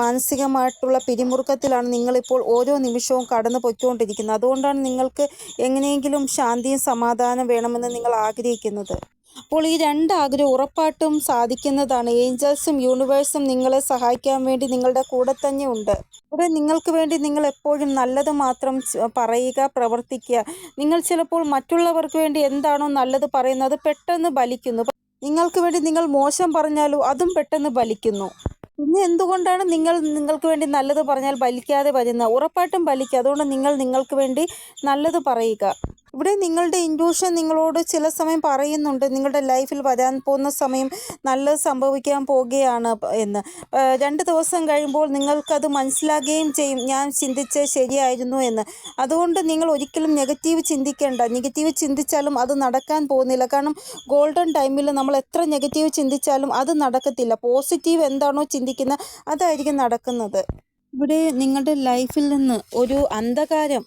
മാനസികമായിട്ടുള്ള പിരിമുറുക്കത്തിലാണ് നിങ്ങളിപ്പോൾ ഓരോ നിമിഷവും കടന്നു പൊയ്ക്കൊണ്ടിരിക്കുന്നത്. അതുകൊണ്ടാണ് നിങ്ങൾക്ക് എങ്ങനെയെങ്കിലും ശാന്തിയും സമാധാനം വേണമെന്ന് നിങ്ങൾ ആഗ്രഹിക്കുന്നത്. അപ്പോൾ ഈ രണ്ട് ആഗ്രഹം ഉറപ്പായിട്ടും സാധിക്കുന്നതാണ്. ഏഞ്ചൽസും യൂണിവേഴ്സും നിങ്ങളെ സഹായിക്കാൻ വേണ്ടി നിങ്ങളുടെ കൂടെ തന്നെ ഉണ്ട്. ഇവിടെ നിങ്ങൾക്ക് വേണ്ടി നിങ്ങൾ എപ്പോഴും നല്ലത് മാത്രം പറയുക പ്രവർത്തിക്കുക. നിങ്ങൾ ചിലപ്പോൾ മറ്റുള്ളവർക്ക് വേണ്ടി എന്താണോ നല്ലത് പറയുന്നത് പെട്ടെന്ന് ബലിക്കുന്നു നിങ്ങൾക്ക് വേണ്ടി നിങ്ങൾ മോശം പറഞ്ഞാലോ അതും പെട്ടെന്ന് ബലിക്കുന്നു പിന്നെ എന്തുകൊണ്ടാണ് നിങ്ങൾ നിങ്ങൾക്ക് വേണ്ടി നല്ലത് പറഞ്ഞാൽ ബലിക്കാതെ വരുന്നത്? ഉറപ്പായിട്ടും ബലിക്കുക അതുകൊണ്ട് നിങ്ങൾ നിങ്ങൾക്ക് വേണ്ടി നല്ലത് പറയുക. ഇവിടെ നിങ്ങളുടെ ഇൻഡ്യൂഷൻ നിങ്ങളോട് ചില സമയം പറയുന്നുണ്ട്. നിങ്ങളുടെ ലൈഫിൽ വരാൻ പോകുന്ന സമയം നല്ലത് സംഭവിക്കാൻ പോകുകയാണ് എന്ന്. രണ്ട് ദിവസം കഴിയുമ്പോൾ നിങ്ങൾക്കത് മനസ്സിലാകുകയും ചെയ്യും. ഞാൻ ചിന്തിച്ച് ശരിയായിരുന്നു എന്ന്. അതുകൊണ്ട് നിങ്ങൾ ഒരിക്കലും നെഗറ്റീവ് ചിന്തിക്കേണ്ട. നെഗറ്റീവ് ചിന്തിച്ചാലും അത് നടക്കാൻ പോകുന്നില്ല. കാരണം ഗോൾഡൻ ടൈമിൽ നമ്മൾ എത്ര നെഗറ്റീവ് ചിന്തിച്ചാലും അത് നടക്കത്തില്ല. പോസിറ്റീവ് എന്താണോ ചിന്തിക്കുന്നത് അതായിരിക്കും നടക്കുന്നത്. ഇവിടെ നിങ്ങളുടെ ലൈഫിൽ നിന്ന് ഒരു അന്ധകാരം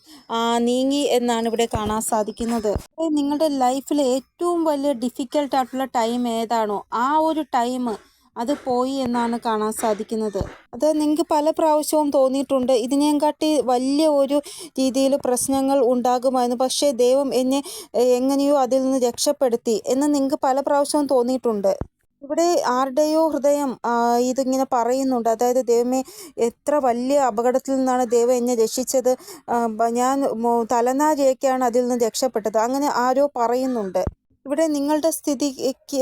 നീങ്ങി എന്നാണ് ഇവിടെ കാണാൻ സാധിക്കുന്നത്. നിങ്ങളുടെ ലൈഫിൽ ഏറ്റവും വലിയ ഡിഫിക്കൽട്ട് ആയിട്ടുള്ള ടൈം ഏതാണോ ആ ഒരു ടൈം അത് പോയി എന്നാണ് കാണാൻ സാധിക്കുന്നത്. അത് നിങ്ങൾക്ക് പല പ്രാവശ്യവും തോന്നിയിട്ടുണ്ട്. ഇതിനെക്കാട്ടി വലിയ ഒരു രീതിയിൽ പ്രശ്നങ്ങൾ ഉണ്ടാകുമായിരുന്നു. പക്ഷേ ദൈവം എന്നെ എങ്ങനെയോ അതിൽ നിന്ന് രക്ഷപ്പെടുത്തി എന്ന് നിങ്ങൾക്ക് പല പ്രാവശ്യവും തോന്നിയിട്ടുണ്ട്. ഇവിടെ ആരുടെയോ ഹൃദയം ഇതിങ്ങനെ പറയുന്നുണ്ട്. അതായത് ദൈവമേ എത്ര വലിയ അപകടത്തിൽ നിന്നാണ് ദൈവം എന്നെ രക്ഷിച്ചത്? ഞാൻ തലനാരിയൊക്കെയാണ് അതിൽ നിന്ന് രക്ഷപ്പെട്ടത്. അങ്ങനെ ആരോ പറയുന്നുണ്ട്. ഇവിടെ നിങ്ങളുടെ സ്ഥിതിക്ക്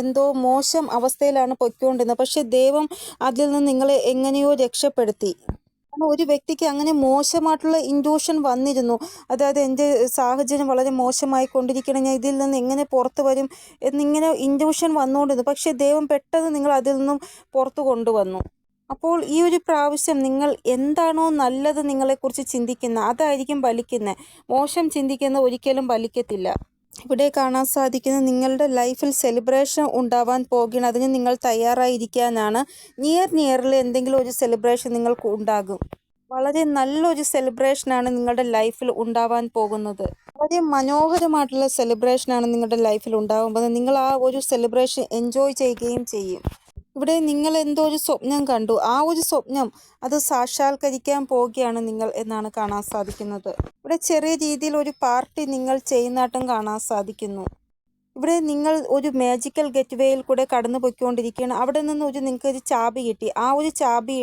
എന്തോ മോശം അവസ്ഥയിലാണ് പൊയ്ക്കൊണ്ടിരുന്നത്. പക്ഷെ ദൈവം അതിൽ നിന്ന് നിങ്ങളെ എങ്ങനെയോ രക്ഷപ്പെടുത്തി. കാരണം ഒരു വ്യക്തിക്ക് അങ്ങനെ മോശമായിട്ടുള്ള ഇൻഡ്യൂഷൻ വന്നിരുന്നു. അതായത് എന്റെ സാഹചര്യം വളരെ മോശമായി കൊണ്ടിരിക്കണം ഞാൻ ഇതിൽ നിന്ന് എങ്ങനെ പുറത്തു വരും എന്നിങ്ങനെ ഇൻഡ്യൂഷൻ വന്നുകൊണ്ടിരുന്നു. പക്ഷേ ദൈവം പെട്ടെന്ന് നിങ്ങൾ അതിൽ നിന്നും പുറത്തു കൊണ്ടുവന്നു. അപ്പോൾ ഈ ഒരു പ്രാവശ്യം നിങ്ങൾ എന്താണോ നല്ലത് നിങ്ങളെക്കുറിച്ച് ചിന്തിക്കുന്നത്? അതായിരിക്കും ഫലിക്കുന്നത്. മോശം ചിന്തിക്കുന്നത് ഒരിക്കലും ഫലിക്കത്തില്ല. ഇവിടെ കാണാൻ സാധിക്കുന്ന നിങ്ങളുടെ ലൈഫിൽ സെലിബ്രേഷൻ ഉണ്ടാവാൻ പോകുകയാണ് അതിന് നിങ്ങൾ തയ്യാറായിരിക്കാനാണ് നിയർ നിയറിൽ എന്തെങ്കിലും ഒരു സെലിബ്രേഷൻ നിങ്ങൾക്ക് ഉണ്ടാകും. വളരെ നല്ലൊരു സെലിബ്രേഷനാണ് നിങ്ങളുടെ ലൈഫിൽ ഉണ്ടാവാൻ പോകുന്നത്. വളരെ മനോഹരമായിട്ടുള്ള സെലിബ്രേഷനാണ് നിങ്ങളുടെ ലൈഫിൽ ഉണ്ടാകുമ്പോൾ നിങ്ങൾ ആ ഒരു സെലിബ്രേഷൻ എൻജോയ് ചെയ്യുകയും ചെയ്യും. ഇവിടെ നിങ്ങൾ എന്തോ ഒരു സ്വപ്നം കണ്ടു. ആ ഒരു സ്വപ്നം അത് സാക്ഷാത്കരിക്കാൻ പോവുകയാണ് നിങ്ങൾ എന്നാണ് കാണാൻ സാധിക്കുന്നത്. ഇവിടെ ചെറിയ രീതിയിൽ ഒരു പാർട്ടി നിങ്ങൾ ചെയ്യുന്നതായിട്ടും കാണാൻ സാധിക്കുന്നു. ഇവിടെ നിങ്ങൾ ഒരു മാജിക്കൽ ഗെറ്റ് വേയിൽ കൂടെ കടന്നു പോയിക്കൊണ്ടിരിക്കുകയാണ് അവിടെ നിന്ന് ഒരു നിങ്ങൾക്ക് ഒരു ചാബി കിട്ടി. ആ ഒരു ചാബി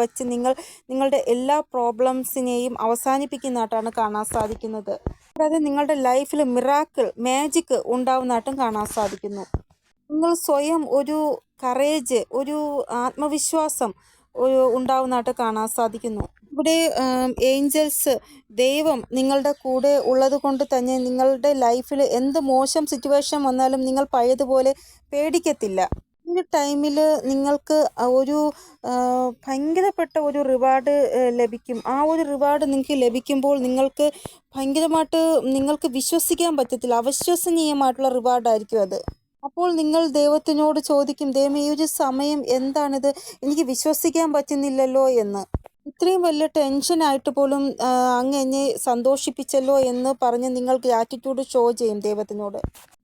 വച്ച് നിങ്ങൾ നിങ്ങളുടെ എല്ലാ പ്രോബ്ലംസിനെയും അവസാനിപ്പിക്കുന്നതായിട്ടാണ് കാണാൻ സാധിക്കുന്നത്. കൂടാതെ നിങ്ങളുടെ ലൈഫിൽ മിറാക്കിൾ മാജിക്ക് ഉണ്ടാവുന്നതായിട്ടും കാണാൻ സാധിക്കുന്നു. നിങ്ങൾ സ്വയം ഒരു കറേജ് ഒരു ആത്മവിശ്വാസം ഉണ്ടാവുന്നതായിട്ട് കാണാൻ സാധിക്കുന്നു. ഇവിടെ ഏഞ്ചൽസ് ദൈവം നിങ്ങളുടെ കൂടെ ഉള്ളത് കൊണ്ട് തന്നെ നിങ്ങളുടെ ലൈഫിൽ എന്ത് മോശം സിറ്റുവേഷൻ വന്നാലും നിങ്ങൾ പഴയതുപോലെ പേടിക്കത്തില്ല. ഈ ടൈമിൽ നിങ്ങൾക്ക് ഒരു ഭയങ്കരപ്പെട്ട ഒരു റിവാർഡ് ലഭിക്കും. ആ ഒരു റിവാർഡ് നിങ്ങൾക്ക് ലഭിക്കുമ്പോൾ നിങ്ങൾക്ക് ഭയങ്കരമായിട്ട് നിങ്ങൾക്ക് വിശ്വസിക്കാൻ പറ്റത്തില്ല. അവിശ്വസനീയമായിട്ടുള്ള റിവാർഡായിരിക്കും അത്. അപ്പോൾ നിങ്ങൾ ദൈവത്തിനോട് ചോദിക്കും ദൈവം ഈ ഒരു സമയം എന്താണിത്? എനിക്ക് വിശ്വസിക്കാൻ പറ്റുന്നില്ലല്ലോ എന്ന്. ഇത്രയും വലിയ ടെൻഷനായിട്ട് പോലും അങ്ങ് എന്നെ സന്തോഷിപ്പിച്ചല്ലോ എന്ന് പറഞ്ഞ് നിങ്ങൾ ഗ്രാറ്റിറ്റ്യൂഡ് ഷോ ചെയ്യും ദൈവത്തിനോട്.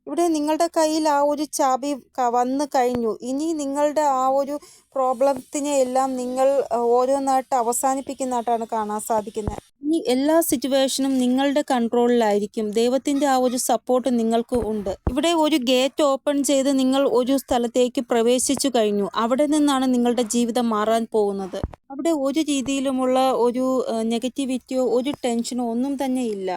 ഇവിടെ നിങ്ങളുടെ കയ്യിൽ ആ ഒരു ചാബി വന്നു കഴിഞ്ഞു. ഇനി നിങ്ങളുടെ ആ ഒരു പ്രോബ്ലത്തിനെ എല്ലാം നിങ്ങൾ ഓരോന്നായിട്ട് അവസാനിപ്പിക്കുന്നതായിട്ടാണ് കാണാൻ സാധിക്കുന്നത്. ഈ എല്ലാ സിറ്റുവേഷനും നിങ്ങളുടെ കൺട്രോളിലായിരിക്കും ദൈവത്തിന്റെ ആ ഒരു സപ്പോർട്ട് നിങ്ങൾക്ക് ഉണ്ട്. ഇവിടെ ഒരു ഗേറ്റ് ഓപ്പൺ ചെയ്ത് നിങ്ങൾ ഒരു സ്ഥലത്തേക്ക് പ്രവേശിച്ചു കഴിഞ്ഞു. അവിടെ നിന്നാണ് നിങ്ങളുടെ ജീവിതം മാറാൻ പോകുന്നത്. അവിടെ ഒരു രീതിയിലുമുള്ള ഒരു നെഗറ്റിവിറ്റിയോ ഒരു ടെൻഷനോ ഒന്നും തന്നെ ഇല്ല.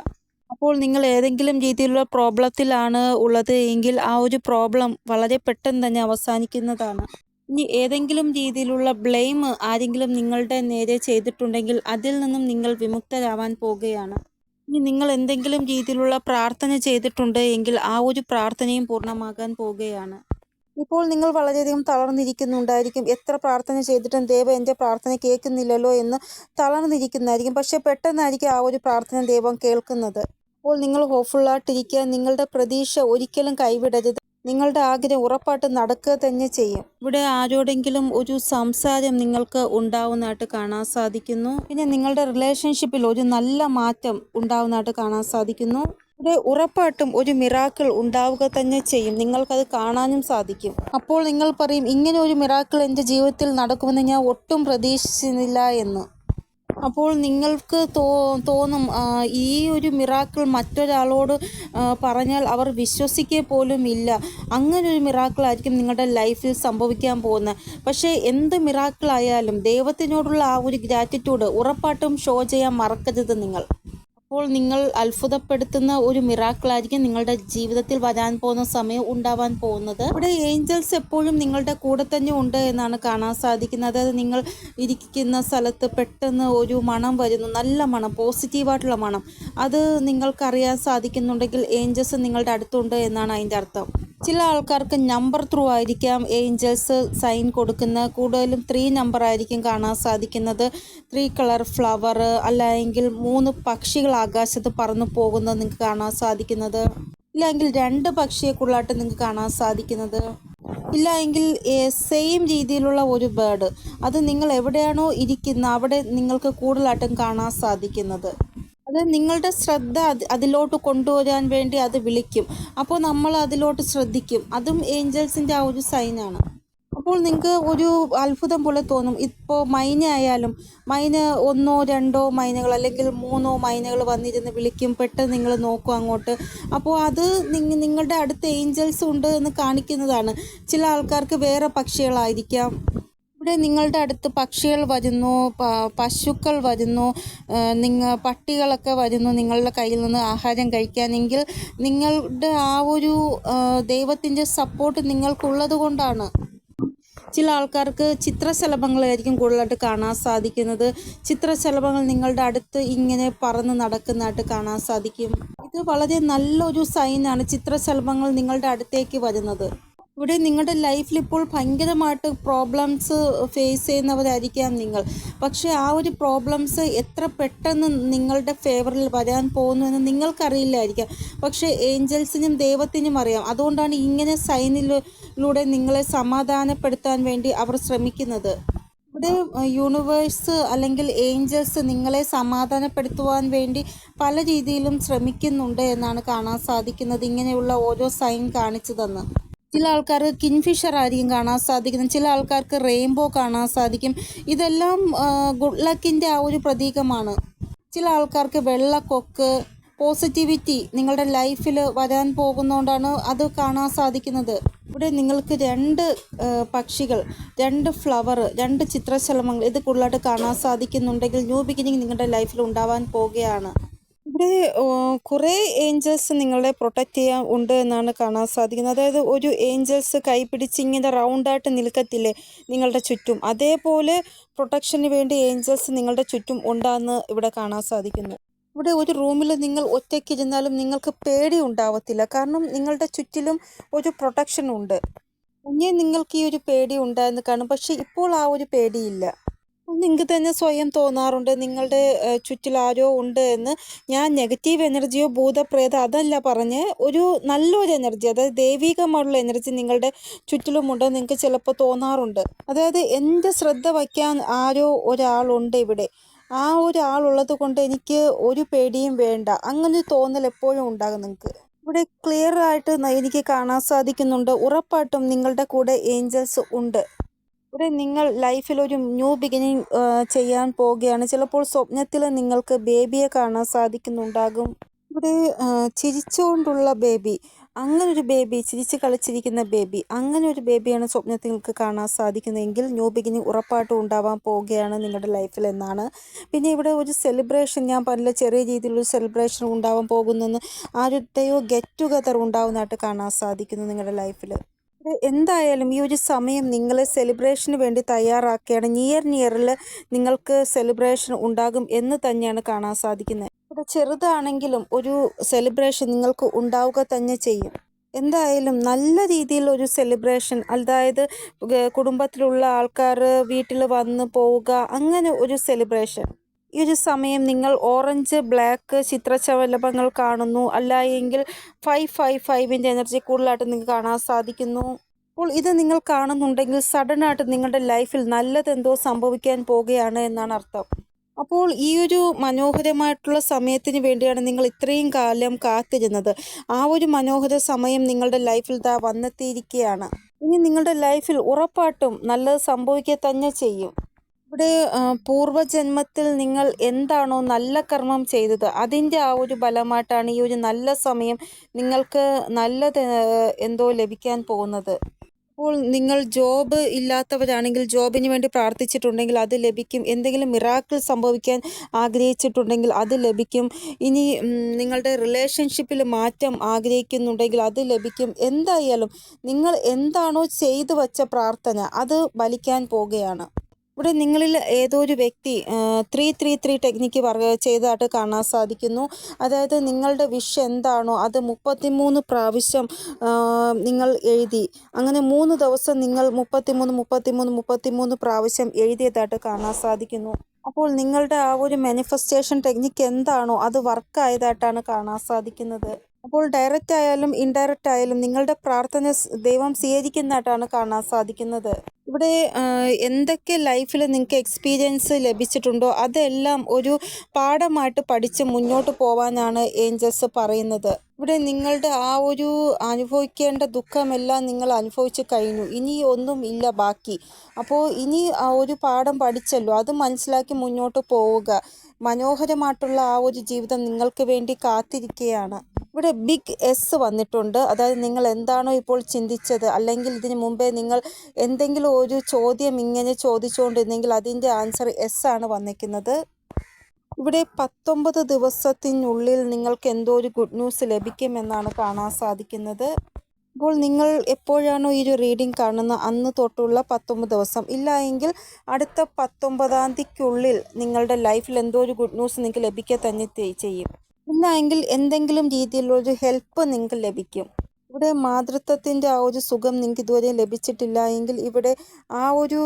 അപ്പോൾ നിങ്ങൾ ഏതെങ്കിലും രീതിയിലുള്ള പ്രോബ്ലത്തിലാണ് ഉള്ളത് എങ്കിൽ ആ ഒരു പ്രോബ്ലം വളരെ പെട്ടെന്ന് തന്നെ അവസാനിക്കുന്നതാണ്. ഇനി ഏതെങ്കിലും രീതിയിലുള്ള ബ്ലെയിം ആരെങ്കിലും നിങ്ങളുടെ നേരെ ചെയ്തിട്ടുണ്ടെങ്കിൽ അതിൽ നിന്നും നിങ്ങൾ വിമുക്തരാവാൻ പോവുകയാണ് ഇനി നിങ്ങൾ എന്തെങ്കിലും രീതിയിലുള്ള പ്രാർത്ഥന ചെയ്തിട്ടുണ്ട് എങ്കിൽ ആ ഒരു പ്രാർത്ഥനയും പൂർണമാകാൻ പോവുകയാണ് ഇപ്പോൾ നിങ്ങൾ വളരെയധികം തളർന്നിരിക്കുന്നുണ്ടായിരിക്കും. എത്ര പ്രാർത്ഥന ചെയ്തിട്ടും ദൈവം എന്റെ പ്രാർത്ഥന കേൾക്കുന്നില്ലല്ലോ എന്ന് തളർന്നിരിക്കുന്നതായിരിക്കും. പക്ഷെ പെട്ടെന്നായിരിക്കും ആ ഒരു പ്രാർത്ഥന ദൈവം കേൾക്കുന്നത്. അപ്പോൾ നിങ്ങൾ ഹോപ്പ്ഫുള്ളായിട്ടിരിക്കുക നിങ്ങളുടെ പ്രതീക്ഷ ഒരിക്കലും കൈവിടരുത്. നിങ്ങളുടെ ആഗ്രഹം ഉറപ്പായിട്ട് നടക്കുക തന്നെ ചെയ്യും. ഇവിടെ ആരോടെങ്കിലും ഒരു സംസാരം നിങ്ങൾക്ക് ഉണ്ടാവുന്നതായിട്ട് കാണാൻ സാധിക്കുന്നു. പിന്നെ നിങ്ങളുടെ റിലേഷൻഷിപ്പിൽ ഒരു നല്ല മാറ്റം ഉണ്ടാവുന്നതായിട്ട് കാണാൻ സാധിക്കുന്നു. ഇവിടെ ഉറപ്പായിട്ടും ഒരു മിറാക്കിൾ ഉണ്ടാവുക തന്നെ ചെയ്യും. നിങ്ങൾക്കത് കാണാനും സാധിക്കും. അപ്പോൾ നിങ്ങൾ പറയും ഇങ്ങനെ ഒരു മിറാക്കിൾ എന്റെ ജീവിതത്തിൽ നടക്കുമെന്ന് ഞാൻ ഒട്ടും പ്രതീക്ഷിച്ചിരുന്നില്ല എന്ന്. അപ്പോൾ നിങ്ങൾക്ക് തോ തോന്നും ഈ ഒരു മിറാക്കിൾ മറ്റൊരാളോട് പറഞ്ഞാൽ അവർ വിശ്വസിക്കുക പോലും ഇല്ല. അങ്ങനെ ഒരു മിറാക്കിൾ ആയിരിക്കും നിങ്ങളുടെ ലൈഫിൽ സംഭവിക്കാൻ പോകുന്നത്. പക്ഷേ എന്ത് മിറാക്കിൾ ആയാലും ദൈവത്തിനോടുള്ള ആ ഒരു ഗ്രാറ്റിറ്റ്യൂഡ് ഉറപ്പായിട്ടും ഷോ ചെയ്യാൻ മറക്കരുത് നിങ്ങൾ. അപ്പോൾ നിങ്ങൾ അത്ഭുതപ്പെടുത്തുന്ന ഒരു മിറാക്കിളായിരിക്കും നിങ്ങളുടെ ജീവിതത്തിൽ വരാൻ പോകുന്ന സമയം ഉണ്ടാവാൻ പോകുന്നത്. ഇവിടെ ഏഞ്ചൽസ് എപ്പോഴും നിങ്ങളുടെ കൂടെ തന്നെ ഉണ്ട് എന്നാണ് കാണാൻ സാധിക്കുന്നത്. അതായത് നിങ്ങൾ ഇരിക്കുന്ന സ്ഥലത്ത് പെട്ടെന്ന് ഒരു മണം വരുന്നു. നല്ല മണം പോസിറ്റീവായിട്ടുള്ള മണം. അത് നിങ്ങൾക്കറിയാൻ സാധിക്കുന്നുണ്ടെങ്കിൽ ഏഞ്ചൽസ് നിങ്ങളുടെ അടുത്തുണ്ട് എന്നാണ് അതിന്റെ അർത്ഥം. ചില ആൾക്കാർക്ക് നമ്പർ ത്രൂ ആയിരിക്കാം ഏഞ്ചൽസ് സൈൻ കൊടുക്കുന്ന കൂടുതലും ത്രീ നമ്പർ ആയിരിക്കും കാണാൻ സാധിക്കുന്നത്. ത്രീ കളർ ഫ്ലവർ അല്ലെങ്കിൽ മൂന്ന് പക്ഷികൾ ആകാശത്ത് പറന്നു പോകുന്നത് നിങ്ങൾക്ക് കാണാൻ സാധിക്കുന്നത്. ഇല്ലെങ്കിൽ രണ്ട് പക്ഷിയെ കൂടുതലായിട്ട് നിങ്ങൾക്ക് കാണാൻ സാധിക്കുന്നത്. ഇല്ല എങ്കിൽ സെയിം രീതിയിലുള്ള ഒരു ബേർഡ് അത് നിങ്ങൾ എവിടെയാണോ ഇരിക്കുന്നത് അവിടെ നിങ്ങൾക്ക് കൂടുതലായിട്ടും കാണാൻ സാധിക്കുന്നത്. അത് നിങ്ങളുടെ ശ്രദ്ധ അത് അതിലോട്ട് കൊണ്ടുവരാൻ വേണ്ടി അത് വിളിക്കും. അപ്പോൾ നമ്മൾ അതിലോട്ട് ശ്രദ്ധിക്കും. അതും ഏഞ്ചൽസിന്റെ ആ ഒരു സൈനാണ്. അപ്പോൾ നിങ്ങൾക്ക് ഒരു അത്ഭുതം പോലെ തോന്നും. ഇപ്പോൾ മൈന ആയാലും മൈന ഒന്നോ രണ്ടോ മൈനകൾ അല്ലെങ്കിൽ മൂന്നോ മൈനകൾ വന്നിരുന്ന് വിളിക്കും. പെട്ടെന്ന് നിങ്ങൾ നോക്കും അങ്ങോട്ട്. അപ്പോൾ അത് നിങ്ങളുടെ അടുത്ത് ഏഞ്ചൽസ് ഉണ്ട് എന്ന് കാണിക്കുന്നതാണ്. ചില ആൾക്കാർക്ക് വേറെ പക്ഷികളായിരിക്കാം. ഇവിടെ നിങ്ങളുടെ അടുത്ത് പക്ഷികൾ വരുന്നു പശുക്കൾ വരുന്നു നിങ്ങൾ പട്ടികളൊക്കെ വരുന്നു നിങ്ങളുടെ കയ്യിൽ നിന്ന് ആഹാരം കഴിക്കാനെങ്കിൽ നിങ്ങളുടെ ആ ഒരു ദൈവത്തിന്റെ സപ്പോർട്ട് നിങ്ങൾക്കുള്ളത് കൊണ്ടാണ്. ചില ആൾക്കാർക്ക് ചിത്രശലഭങ്ങളായിരിക്കും കൂടുതലായിട്ട് കാണാൻ സാധിക്കുന്നത്. ചിത്രശലഭങ്ങൾ നിങ്ങളുടെ അടുത്ത് ഇങ്ങനെ പറന്ന് നടക്കുന്നതായിട്ട് കാണാൻ സാധിക്കും. ഇത് വളരെ നല്ലൊരു സൈനാണ് ചിത്രശലഭങ്ങൾ നിങ്ങളുടെ അടുത്തേക്ക് വരുന്നത്. ഇവിടെ നിങ്ങളുടെ ലൈഫിൽ ഇപ്പോൾ ഭയങ്കരമായിട്ട് പ്രോബ്ലംസ് ഫേസ് ചെയ്യുന്നവരായിരിക്കാം നിങ്ങൾ. പക്ഷേ ആ ഒരു പ്രോബ്ലംസ് എത്ര പെട്ടെന്ന് നിങ്ങളുടെ ഫേവറിൽ വരാൻ പോകുന്നു എന്ന് നിങ്ങൾക്കറിയില്ലായിരിക്കാം. പക്ഷേ ഏഞ്ചൽസിനും ദൈവത്തിനും അറിയാം. അതുകൊണ്ടാണ് ഇങ്ങനെ സൈനിലൂടെ നിങ്ങളെ സമാധാനപ്പെടുത്താൻ വേണ്ടി അവർ ശ്രമിക്കുന്നത്. ഇവിടെ യൂണിവേഴ്സ് അല്ലെങ്കിൽ ഏഞ്ചൽസ് നിങ്ങളെ സമാധാനപ്പെടുത്തുവാൻ വേണ്ടി പല രീതിയിലും ശ്രമിക്കുന്നുണ്ട് എന്നാണ് കാണാൻ സാധിക്കുന്നത്. ഇങ്ങനെയുള്ള ഓരോ സൈൻ കാണിച്ചു തന്ന്. ചില ആൾക്കാർക്ക് കിങ്ഫിഷർ ആയിരിക്കും കാണാൻ സാധിക്കുന്നത്. ചില ആൾക്കാർക്ക് റെയിൻബോ കാണാൻ സാധിക്കും. ഇതെല്ലാം ഗുഡ് ലക്കിന്റെ ആ ഒരു പ്രതീകമാണ്. ചില ആൾക്കാർക്ക് വെള്ളക്കൊക്ക് പോസിറ്റിവിറ്റി നിങ്ങളുടെ ലൈഫിൽ വരാൻ പോകുന്നതുകൊണ്ടാണ് അത് കാണാൻ സാധിക്കുന്നത്. ഇവിടെ നിങ്ങൾക്ക് രണ്ട് പക്ഷികൾ രണ്ട് ഫ്ലവർ രണ്ട് ചിത്രശലഭങ്ങൾ ഇത് കൂടുതലായിട്ട് കാണാൻ സാധിക്കുന്നുണ്ടെങ്കിൽ ന്യൂ ബിഗിനിങ് നിങ്ങളുടെ ലൈഫിൽ ഉണ്ടാവാൻ പോവുകയാണ് ഇവിടെ കുറെ ഏഞ്ചൽസ് നിങ്ങളെ പ്രൊട്ടക്റ്റ് ചെയ്യാൻ ഉണ്ട് എന്നാണ് കാണാൻ സാധിക്കുന്നത്. അതായത് ഒരു ഏഞ്ചൽസ് കൈപിടിച്ച് ഇങ്ങനെ റൗണ്ടായിട്ട് നിൽക്കത്തില്ലേ നിങ്ങളുടെ ചുറ്റും. അതേപോലെ പ്രൊട്ടക്ഷന് വേണ്ടി ഏഞ്ചൽസ് നിങ്ങളുടെ ചുറ്റും ഉണ്ടാന്ന് ഇവിടെ കാണാൻ സാധിക്കുന്നു. ഇവിടെ ഒരു റൂമിൽ നിങ്ങൾ ഒറ്റയ്ക്കിരുന്നാലും നിങ്ങൾക്ക് പേടി ഉണ്ടാവത്തില്ല. കാരണം നിങ്ങളുടെ ചുറ്റിലും ഒരു പ്രൊട്ടക്ഷൻ ഉണ്ട്. മുന്നേ നിങ്ങൾക്ക് ഈ ഒരു പേടി ഉണ്ടായെന്ന് കാണും. പക്ഷെ ഇപ്പോൾ ആ ഒരു പേടിയില്ല. നിങ്ങൾക്ക് തന്നെ സ്വയം തോന്നാറുണ്ട് നിങ്ങളുടെ ചുറ്റിൽ ആരോ ഉണ്ട് എന്ന്. ഞാൻ നെഗറ്റീവ് എനർജിയോ ഭൂതപ്രേത അതല്ല പറഞ്ഞ് ഒരു നല്ലൊരു എനർജി അതായത് ദൈവികമായുള്ള എനർജി നിങ്ങളുടെ ചുറ്റിലുമുണ്ട് നിങ്ങൾക്ക് ചിലപ്പോൾ തോന്നാറുണ്ട്. അതായത് എന്റെ ശ്രദ്ധ വയ്ക്കാൻ ആരോ ഒരാളുണ്ട് ഇവിടെ. ആ ഒരാളുള്ളത് കൊണ്ട് എനിക്ക് ഒരു പേടിയും വേണ്ട. അങ്ങനെ തോന്നൽ എപ്പോഴും ഉണ്ടാകും നിങ്ങൾക്ക് ഇവിടെ ക്ലിയർ ആയിട്ട് എനിക്ക് കാണാൻ സാധിക്കുന്നുണ്ട്. ഉറപ്പായിട്ടും നിങ്ങളുടെ കൂടെ ഏഞ്ചൽസ് ഉണ്ട്. ഇവിടെ നിങ്ങൾ ലൈഫിൽ ഒരു ന്യൂ ബിഗിനിങ് ചെയ്യാൻ പോവുകയാണ്. ചിലപ്പോൾ സ്വപ്നത്തിൽ നിങ്ങൾക്ക് ബേബിയെ കാണാൻ സാധിക്കുന്നുണ്ടാകും. ഇവിടെ ചിരിച്ചുകൊണ്ടുള്ള ബേബി അങ്ങനെ ഒരു ബേബി ചിരിച്ച് കളിച്ചിരിക്കുന്ന ബേബി അങ്ങനെ ഒരു ബേബിയാണ് സ്വപ്നത്തിൽ നിങ്ങൾക്ക് കാണാൻ സാധിക്കുന്നതെങ്കിൽ ന്യൂ ബിഗിനിങ് ഉറപ്പായിട്ടും ഉണ്ടാവാൻ പോവുകയാണ് നിങ്ങളുടെ ലൈഫിൽ എന്നാണ്. പിന്നെ ഇവിടെ ഒരു സെലിബ്രേഷൻ ഞാൻ പറഞ്ഞ ചെറിയ രീതിയിലൊരു സെലിബ്രേഷൻ ഉണ്ടാവാൻ പോകുന്നെന്ന്. ആരുടെയോ ഗെറ്റ് ടുഗദർ ഉണ്ടാവുന്നതായിട്ട് കാണാൻ സാധിക്കുന്നു നിങ്ങളുടെ ലൈഫിൽ എന്തായാലും ഈ ഒരു സമയം നിങ്ങൾ സെലിബ്രേഷന് വേണ്ടി തയ്യാറാക്കുകയാണ് നിയർ നിയറിൽ നിങ്ങൾക്ക് സെലിബ്രേഷൻ ഉണ്ടാകും എന്ന് തന്നെയാണ് കാണാൻ സാധിക്കുന്നത്. ഇവിടെ ചെറുതാണെങ്കിലും ഒരു സെലിബ്രേഷൻ നിങ്ങൾക്ക് ഉണ്ടാവുക തന്നെ ചെയ്യും. എന്തായാലും നല്ല രീതിയിൽ ഒരു സെലിബ്രേഷൻ അതായത് കുടുംബത്തിലുള്ള ആൾക്കാർ വീട്ടിൽ വന്ന് പോവുക അങ്ങനെ ഒരു സെലിബ്രേഷൻ ഈ ഒരു സമയം നിങ്ങൾ ഓറഞ്ച് ബ്ലാക്ക് ചിത്രശലഭങ്ങൾ കാണുന്നു. അല്ല എങ്കിൽ ഫൈവ് ഫൈവ് ഫൈവിന്റെ എനർജി കൂടുതലായിട്ട് നിങ്ങൾക്ക് കാണാൻ സാധിക്കുന്നു. അപ്പോൾ ഇത് നിങ്ങൾ കാണുന്നുണ്ടെങ്കിൽ സഡനായിട്ട് നിങ്ങളുടെ ലൈഫിൽ നല്ലതെന്തോ സംഭവിക്കാൻ പോവുകയാണ് എന്നാണ് അർത്ഥം. അപ്പോൾ ഈ ഒരു മനോഹരമായിട്ടുള്ള സമയത്തിന് വേണ്ടിയാണ് നിങ്ങൾ ഇത്രയും കാലം കാത്തിരുന്നത്. ആ ഒരു മനോഹര സമയം നിങ്ങളുടെ ലൈഫിൽ ദാ വന്നെത്തിയിരിക്കുകയാണ്. ഇനി നിങ്ങളുടെ ലൈഫിൽ ഉറപ്പായിട്ടും നല്ലത് സംഭവിക്കുക തന്നെ ചെയ്യും. ഇവിടെ പൂർവജന്മത്തിൽ നിങ്ങൾ എന്താണോ നല്ല കർമ്മം ചെയ്തത് അതിന്റെ ആ ഒരു ഫലമായിട്ടാണ് ഈ ഒരു നല്ല സമയം നിങ്ങൾക്ക് നല്ലത് എന്തോ ലഭിക്കാൻ പോകുന്നത്. അപ്പോൾ നിങ്ങൾ ജോബ് ഇല്ലാത്തവരാണെങ്കിൽ ജോബിന് വേണ്ടി പ്രാർത്ഥിച്ചിട്ടുണ്ടെങ്കിൽ അത് ലഭിക്കും. എന്തെങ്കിലും മിറാക്കിൾ സംഭവിക്കാൻ ആഗ്രഹിച്ചിട്ടുണ്ടെങ്കിൽ അത് ലഭിക്കും. ഇനി നിങ്ങളുടെ റിലേഷൻഷിപ്പിൽ മാറ്റം ആഗ്രഹിക്കുന്നുണ്ടെങ്കിൽ അത് ലഭിക്കും. എന്തായാലും നിങ്ങൾ എന്താണോ ചെയ്തു വച്ച പ്രാർത്ഥന അത് ഫലിക്കാൻ പോകുകയാണ്. ഇവിടെ നിങ്ങളിൽ ഏതോ ഒരു വ്യക്തി ത്രീ ത്രീ ത്രീ ടെക്നിക്ക് പറ ചെയ്തതായിട്ട് കാണാൻ സാധിക്കുന്നു. അതായത് നിങ്ങളുടെ വിഷ് എന്താണോ അത് മുപ്പത്തിമൂന്ന് പ്രാവശ്യം നിങ്ങൾ എഴുതി. അങ്ങനെ മൂന്ന് ദിവസം നിങ്ങൾ മുപ്പത്തിമൂന്ന് മുപ്പത്തിമൂന്ന് മുപ്പത്തിമൂന്ന് പ്രാവശ്യം എഴുതിയതായിട്ട് കാണാൻ സാധിക്കുന്നു. അപ്പോൾ നിങ്ങളുടെ ആ ഒരു മാനിഫെസ്റ്റേഷൻ ടെക്നിക്ക് എന്താണോ അത് വർക്കായതായിട്ടാണ് കാണാൻ സാധിക്കുന്നത്. അപ്പോൾ ഡയറക്റ്റ് ആയാലും ഇൻഡയറക്റ്റ് ആയാലും നിങ്ങളുടെ പ്രാർത്ഥന ദൈവം സ്വീകരിക്കുന്നതായിട്ടാണ് കാണാൻ സാധിക്കുന്നത്. ഇവിടെ എന്തൊക്കെ ലൈഫിൽ നിങ്ങൾക്ക് എക്സ്പീരിയൻസ് ലഭിച്ചിട്ടുണ്ടോ? അതെല്ലാം ഒരു പാഠമായിട്ട് പഠിച്ച് മുന്നോട്ട് പോവാനാണ് ഏഞ്ചൽസ് പറയുന്നത്. ഇവിടെ നിങ്ങളുടെ ആ ഒരു അനുഭവിക്കേണ്ട ദുഃഖമെല്ലാം നിങ്ങൾ അനുഭവിച്ച് കഴിഞ്ഞു. ഇനി ഒന്നും ഇല്ല ബാക്കി. അപ്പോൾ ഇനി ആ ഒരു പാഠം പഠിച്ചല്ലോ. അത് മനസ്സിലാക്കി മുന്നോട്ട് പോവുക. മനോഹരമായിട്ടുള്ള ആ ഒരു ജീവിതം നിങ്ങൾക്ക് വേണ്ടി കാത്തിരിക്കുകയാണ്. ഇവിടെ ബിഗ് എസ് വന്നിട്ടുണ്ട്. അതായത് നിങ്ങൾ എന്താണോ ഇപ്പോൾ ചിന്തിച്ചത് അല്ലെങ്കിൽ ഇതിനു മുമ്പേ നിങ്ങൾ എന്തെങ്കിലും ഒരു ചോദ്യം ഇങ്ങനെ ചോദിച്ചുകൊണ്ടിരുന്നെങ്കിൽ അതിന്റെ ആൻസർ എസ് ആണ് വന്നിരിക്കുന്നത്. ഇവിടെ പത്തൊമ്പത് ദിവസത്തിനുള്ളിൽ നിങ്ങൾക്ക് എന്തോ ഒരു ഗുഡ് ന്യൂസ് ലഭിക്കുമെന്നാണ് കാണാൻ സാധിക്കുന്നത്. അപ്പോൾ നിങ്ങൾ എപ്പോഴാണോ ഈ ഒരു റീഡിംഗ് കാണുന്ന അന്ന് തൊട്ടുള്ള പത്തൊമ്പത് ദിവസം. ഇല്ല എങ്കിൽ അടുത്ത പത്തൊമ്പതാം തീയതിക്കുള്ളിൽ നിങ്ങളുടെ ലൈഫിൽ എന്തോ ഒരു ഗുഡ് ന്യൂസ് നിങ്ങൾക്ക് ലഭിക്കുക തന്നെ ചെയ്യും. ഇല്ല എങ്കിൽ എന്തെങ്കിലും ഒരു ഹെൽപ്പ് നിങ്ങൾക്ക് ലഭിക്കും. ഇവിടെ മാതൃത്വത്തിന്റെ ആ ഒരു സുഖം നിങ്ങൾക്ക് ഇതുവരെ ലഭിച്ചിട്ടില്ല എങ്കിൽ ഇവിടെ ആ ഒരു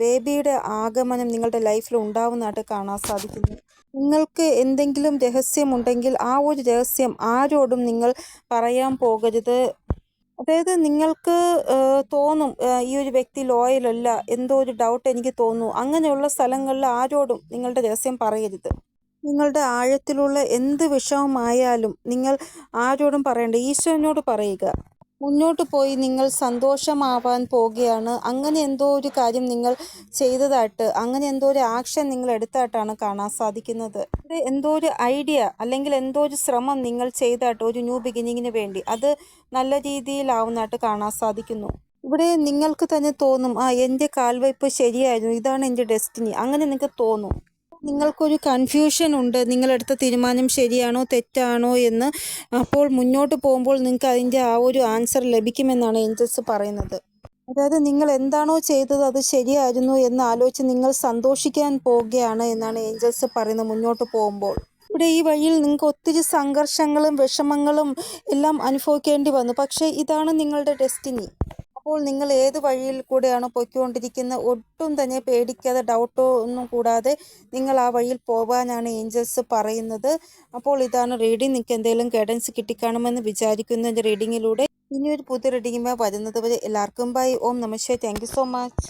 ബേബിയുടെ ആഗമനം നിങ്ങളുടെ ലൈഫിൽ ഉണ്ടാവുന്നതായിട്ട് കാണാൻ സാധിക്കുന്നു. നിങ്ങൾക്ക് എന്തെങ്കിലും രഹസ്യമുണ്ടെങ്കിൽ ആ ഒരു രഹസ്യം ആരോടും നിങ്ങൾ പറയാൻ പോകരുത്. അതായത് നിങ്ങൾക്ക് തോന്നും ഈ ഒരു വ്യക്തി ലോയലല്ല എന്തോ ഒരു ഡൗട്ട് എനിക്ക് തോന്നുന്നു. അങ്ങനെയുള്ള സ്ഥലങ്ങളിൽ ആരോടും നിങ്ങളുടെ രഹസ്യം പറയരുത്. നിങ്ങളുടെ ആഴത്തിലുള്ള എന്ത് വിഷമമായാലും നിങ്ങൾ ആരോടും പറയണ്ട. ഈശ്വരനോട് പറയുക. മുന്നോട്ട് പോയി നിങ്ങൾ സന്തോഷമാവാൻ പോവുകയാണ് അങ്ങനെ എന്തോ ഒരു കാര്യം നിങ്ങൾ ചെയ്തതായിട്ട് അങ്ങനെ എന്തോ ഒരു ആക്ഷൻ നിങ്ങൾ എടുത്തായിട്ടാണ് കാണാൻ സാധിക്കുന്നത്. എന്തോ ഒരു ഐഡിയ അല്ലെങ്കിൽ എന്തോ ഒരു ശ്രമം നിങ്ങൾ ചെയ്തായിട്ട് ഒരു ന്യൂ ബിഗിനിങ്ങിന് വേണ്ടി അത് നല്ല രീതിയിലാവുന്നതായിട്ട് കാണാൻ സാധിക്കുന്നു. ഇവിടെ നിങ്ങൾക്ക് തന്നെ തോന്നും ആ എന്റെ കാൽവയ്പ് ശരിയായിരുന്നു ഇതാണ് എന്റെ ഡെസ്റ്റിനി അങ്ങനെ നിങ്ങൾക്ക് തോന്നും. നിങ്ങൾക്കൊരു കൺഫ്യൂഷൻ ഉണ്ട്. നിങ്ങളെടുത്ത തീരുമാനം ശരിയാണോ തെറ്റാണോ എന്ന് അപ്പോൾ മുന്നോട്ട് പോകുമ്പോൾ നിങ്ങൾക്ക് അതിന്റെ ആ ഒരു ആൻസർ ലഭിക്കുമെന്നാണ് ഏഞ്ചൽസ് പറയുന്നത്. അതായത് നിങ്ങൾ എന്താണോ ചെയ്തത് അത് ശരിയായിരുന്നു എന്ന് ആലോചിച്ച് നിങ്ങൾ സന്തോഷിക്കാൻ പോവുകയാണ് എന്നാണ് ഏഞ്ചൽസ് പറയുന്നത് മുന്നോട്ട് പോകുമ്പോൾ. ഇവിടെ ഈ വഴിയിൽ നിങ്ങൾക്ക് ഒത്തിരി സംഘർഷങ്ങളും വിഷമങ്ങളും എല്ലാം അനുഭവിക്കേണ്ടി വന്നു. പക്ഷേ ഇതാണ് നിങ്ങളുടെ ഡെസ്റ്റിനി അപ്പോൾ നിങ്ങൾ ഏത് വഴിയിൽ കൂടെയാണോ പൊയ്ക്കൊണ്ടിരിക്കുന്നത് ഒട്ടും തന്നെ പേടിക്കാതെ ഡൗട്ടോ ഒന്നും കൂടാതെ നിങ്ങൾ ആ വഴിയിൽ പോകാനാണ് ഏഞ്ചൽസ് പറയുന്നത്. അപ്പോൾ ഇതാണ് റീഡിംഗ് നിങ്ങൾക്ക് എന്തെങ്കിലും ഗൈഡൻസ് കിട്ടിക്കാണുമെന്ന് വിചാരിക്കുന്ന റീഡിങ്ങിലൂടെ ഇനിയൊരു പുതിയ റീഡിങ്ങുമായി വരുന്നത് വരെ എല്ലാവർക്കും ബൈ ഓം നമസ്തേ താങ്ക് സോ മച്ച്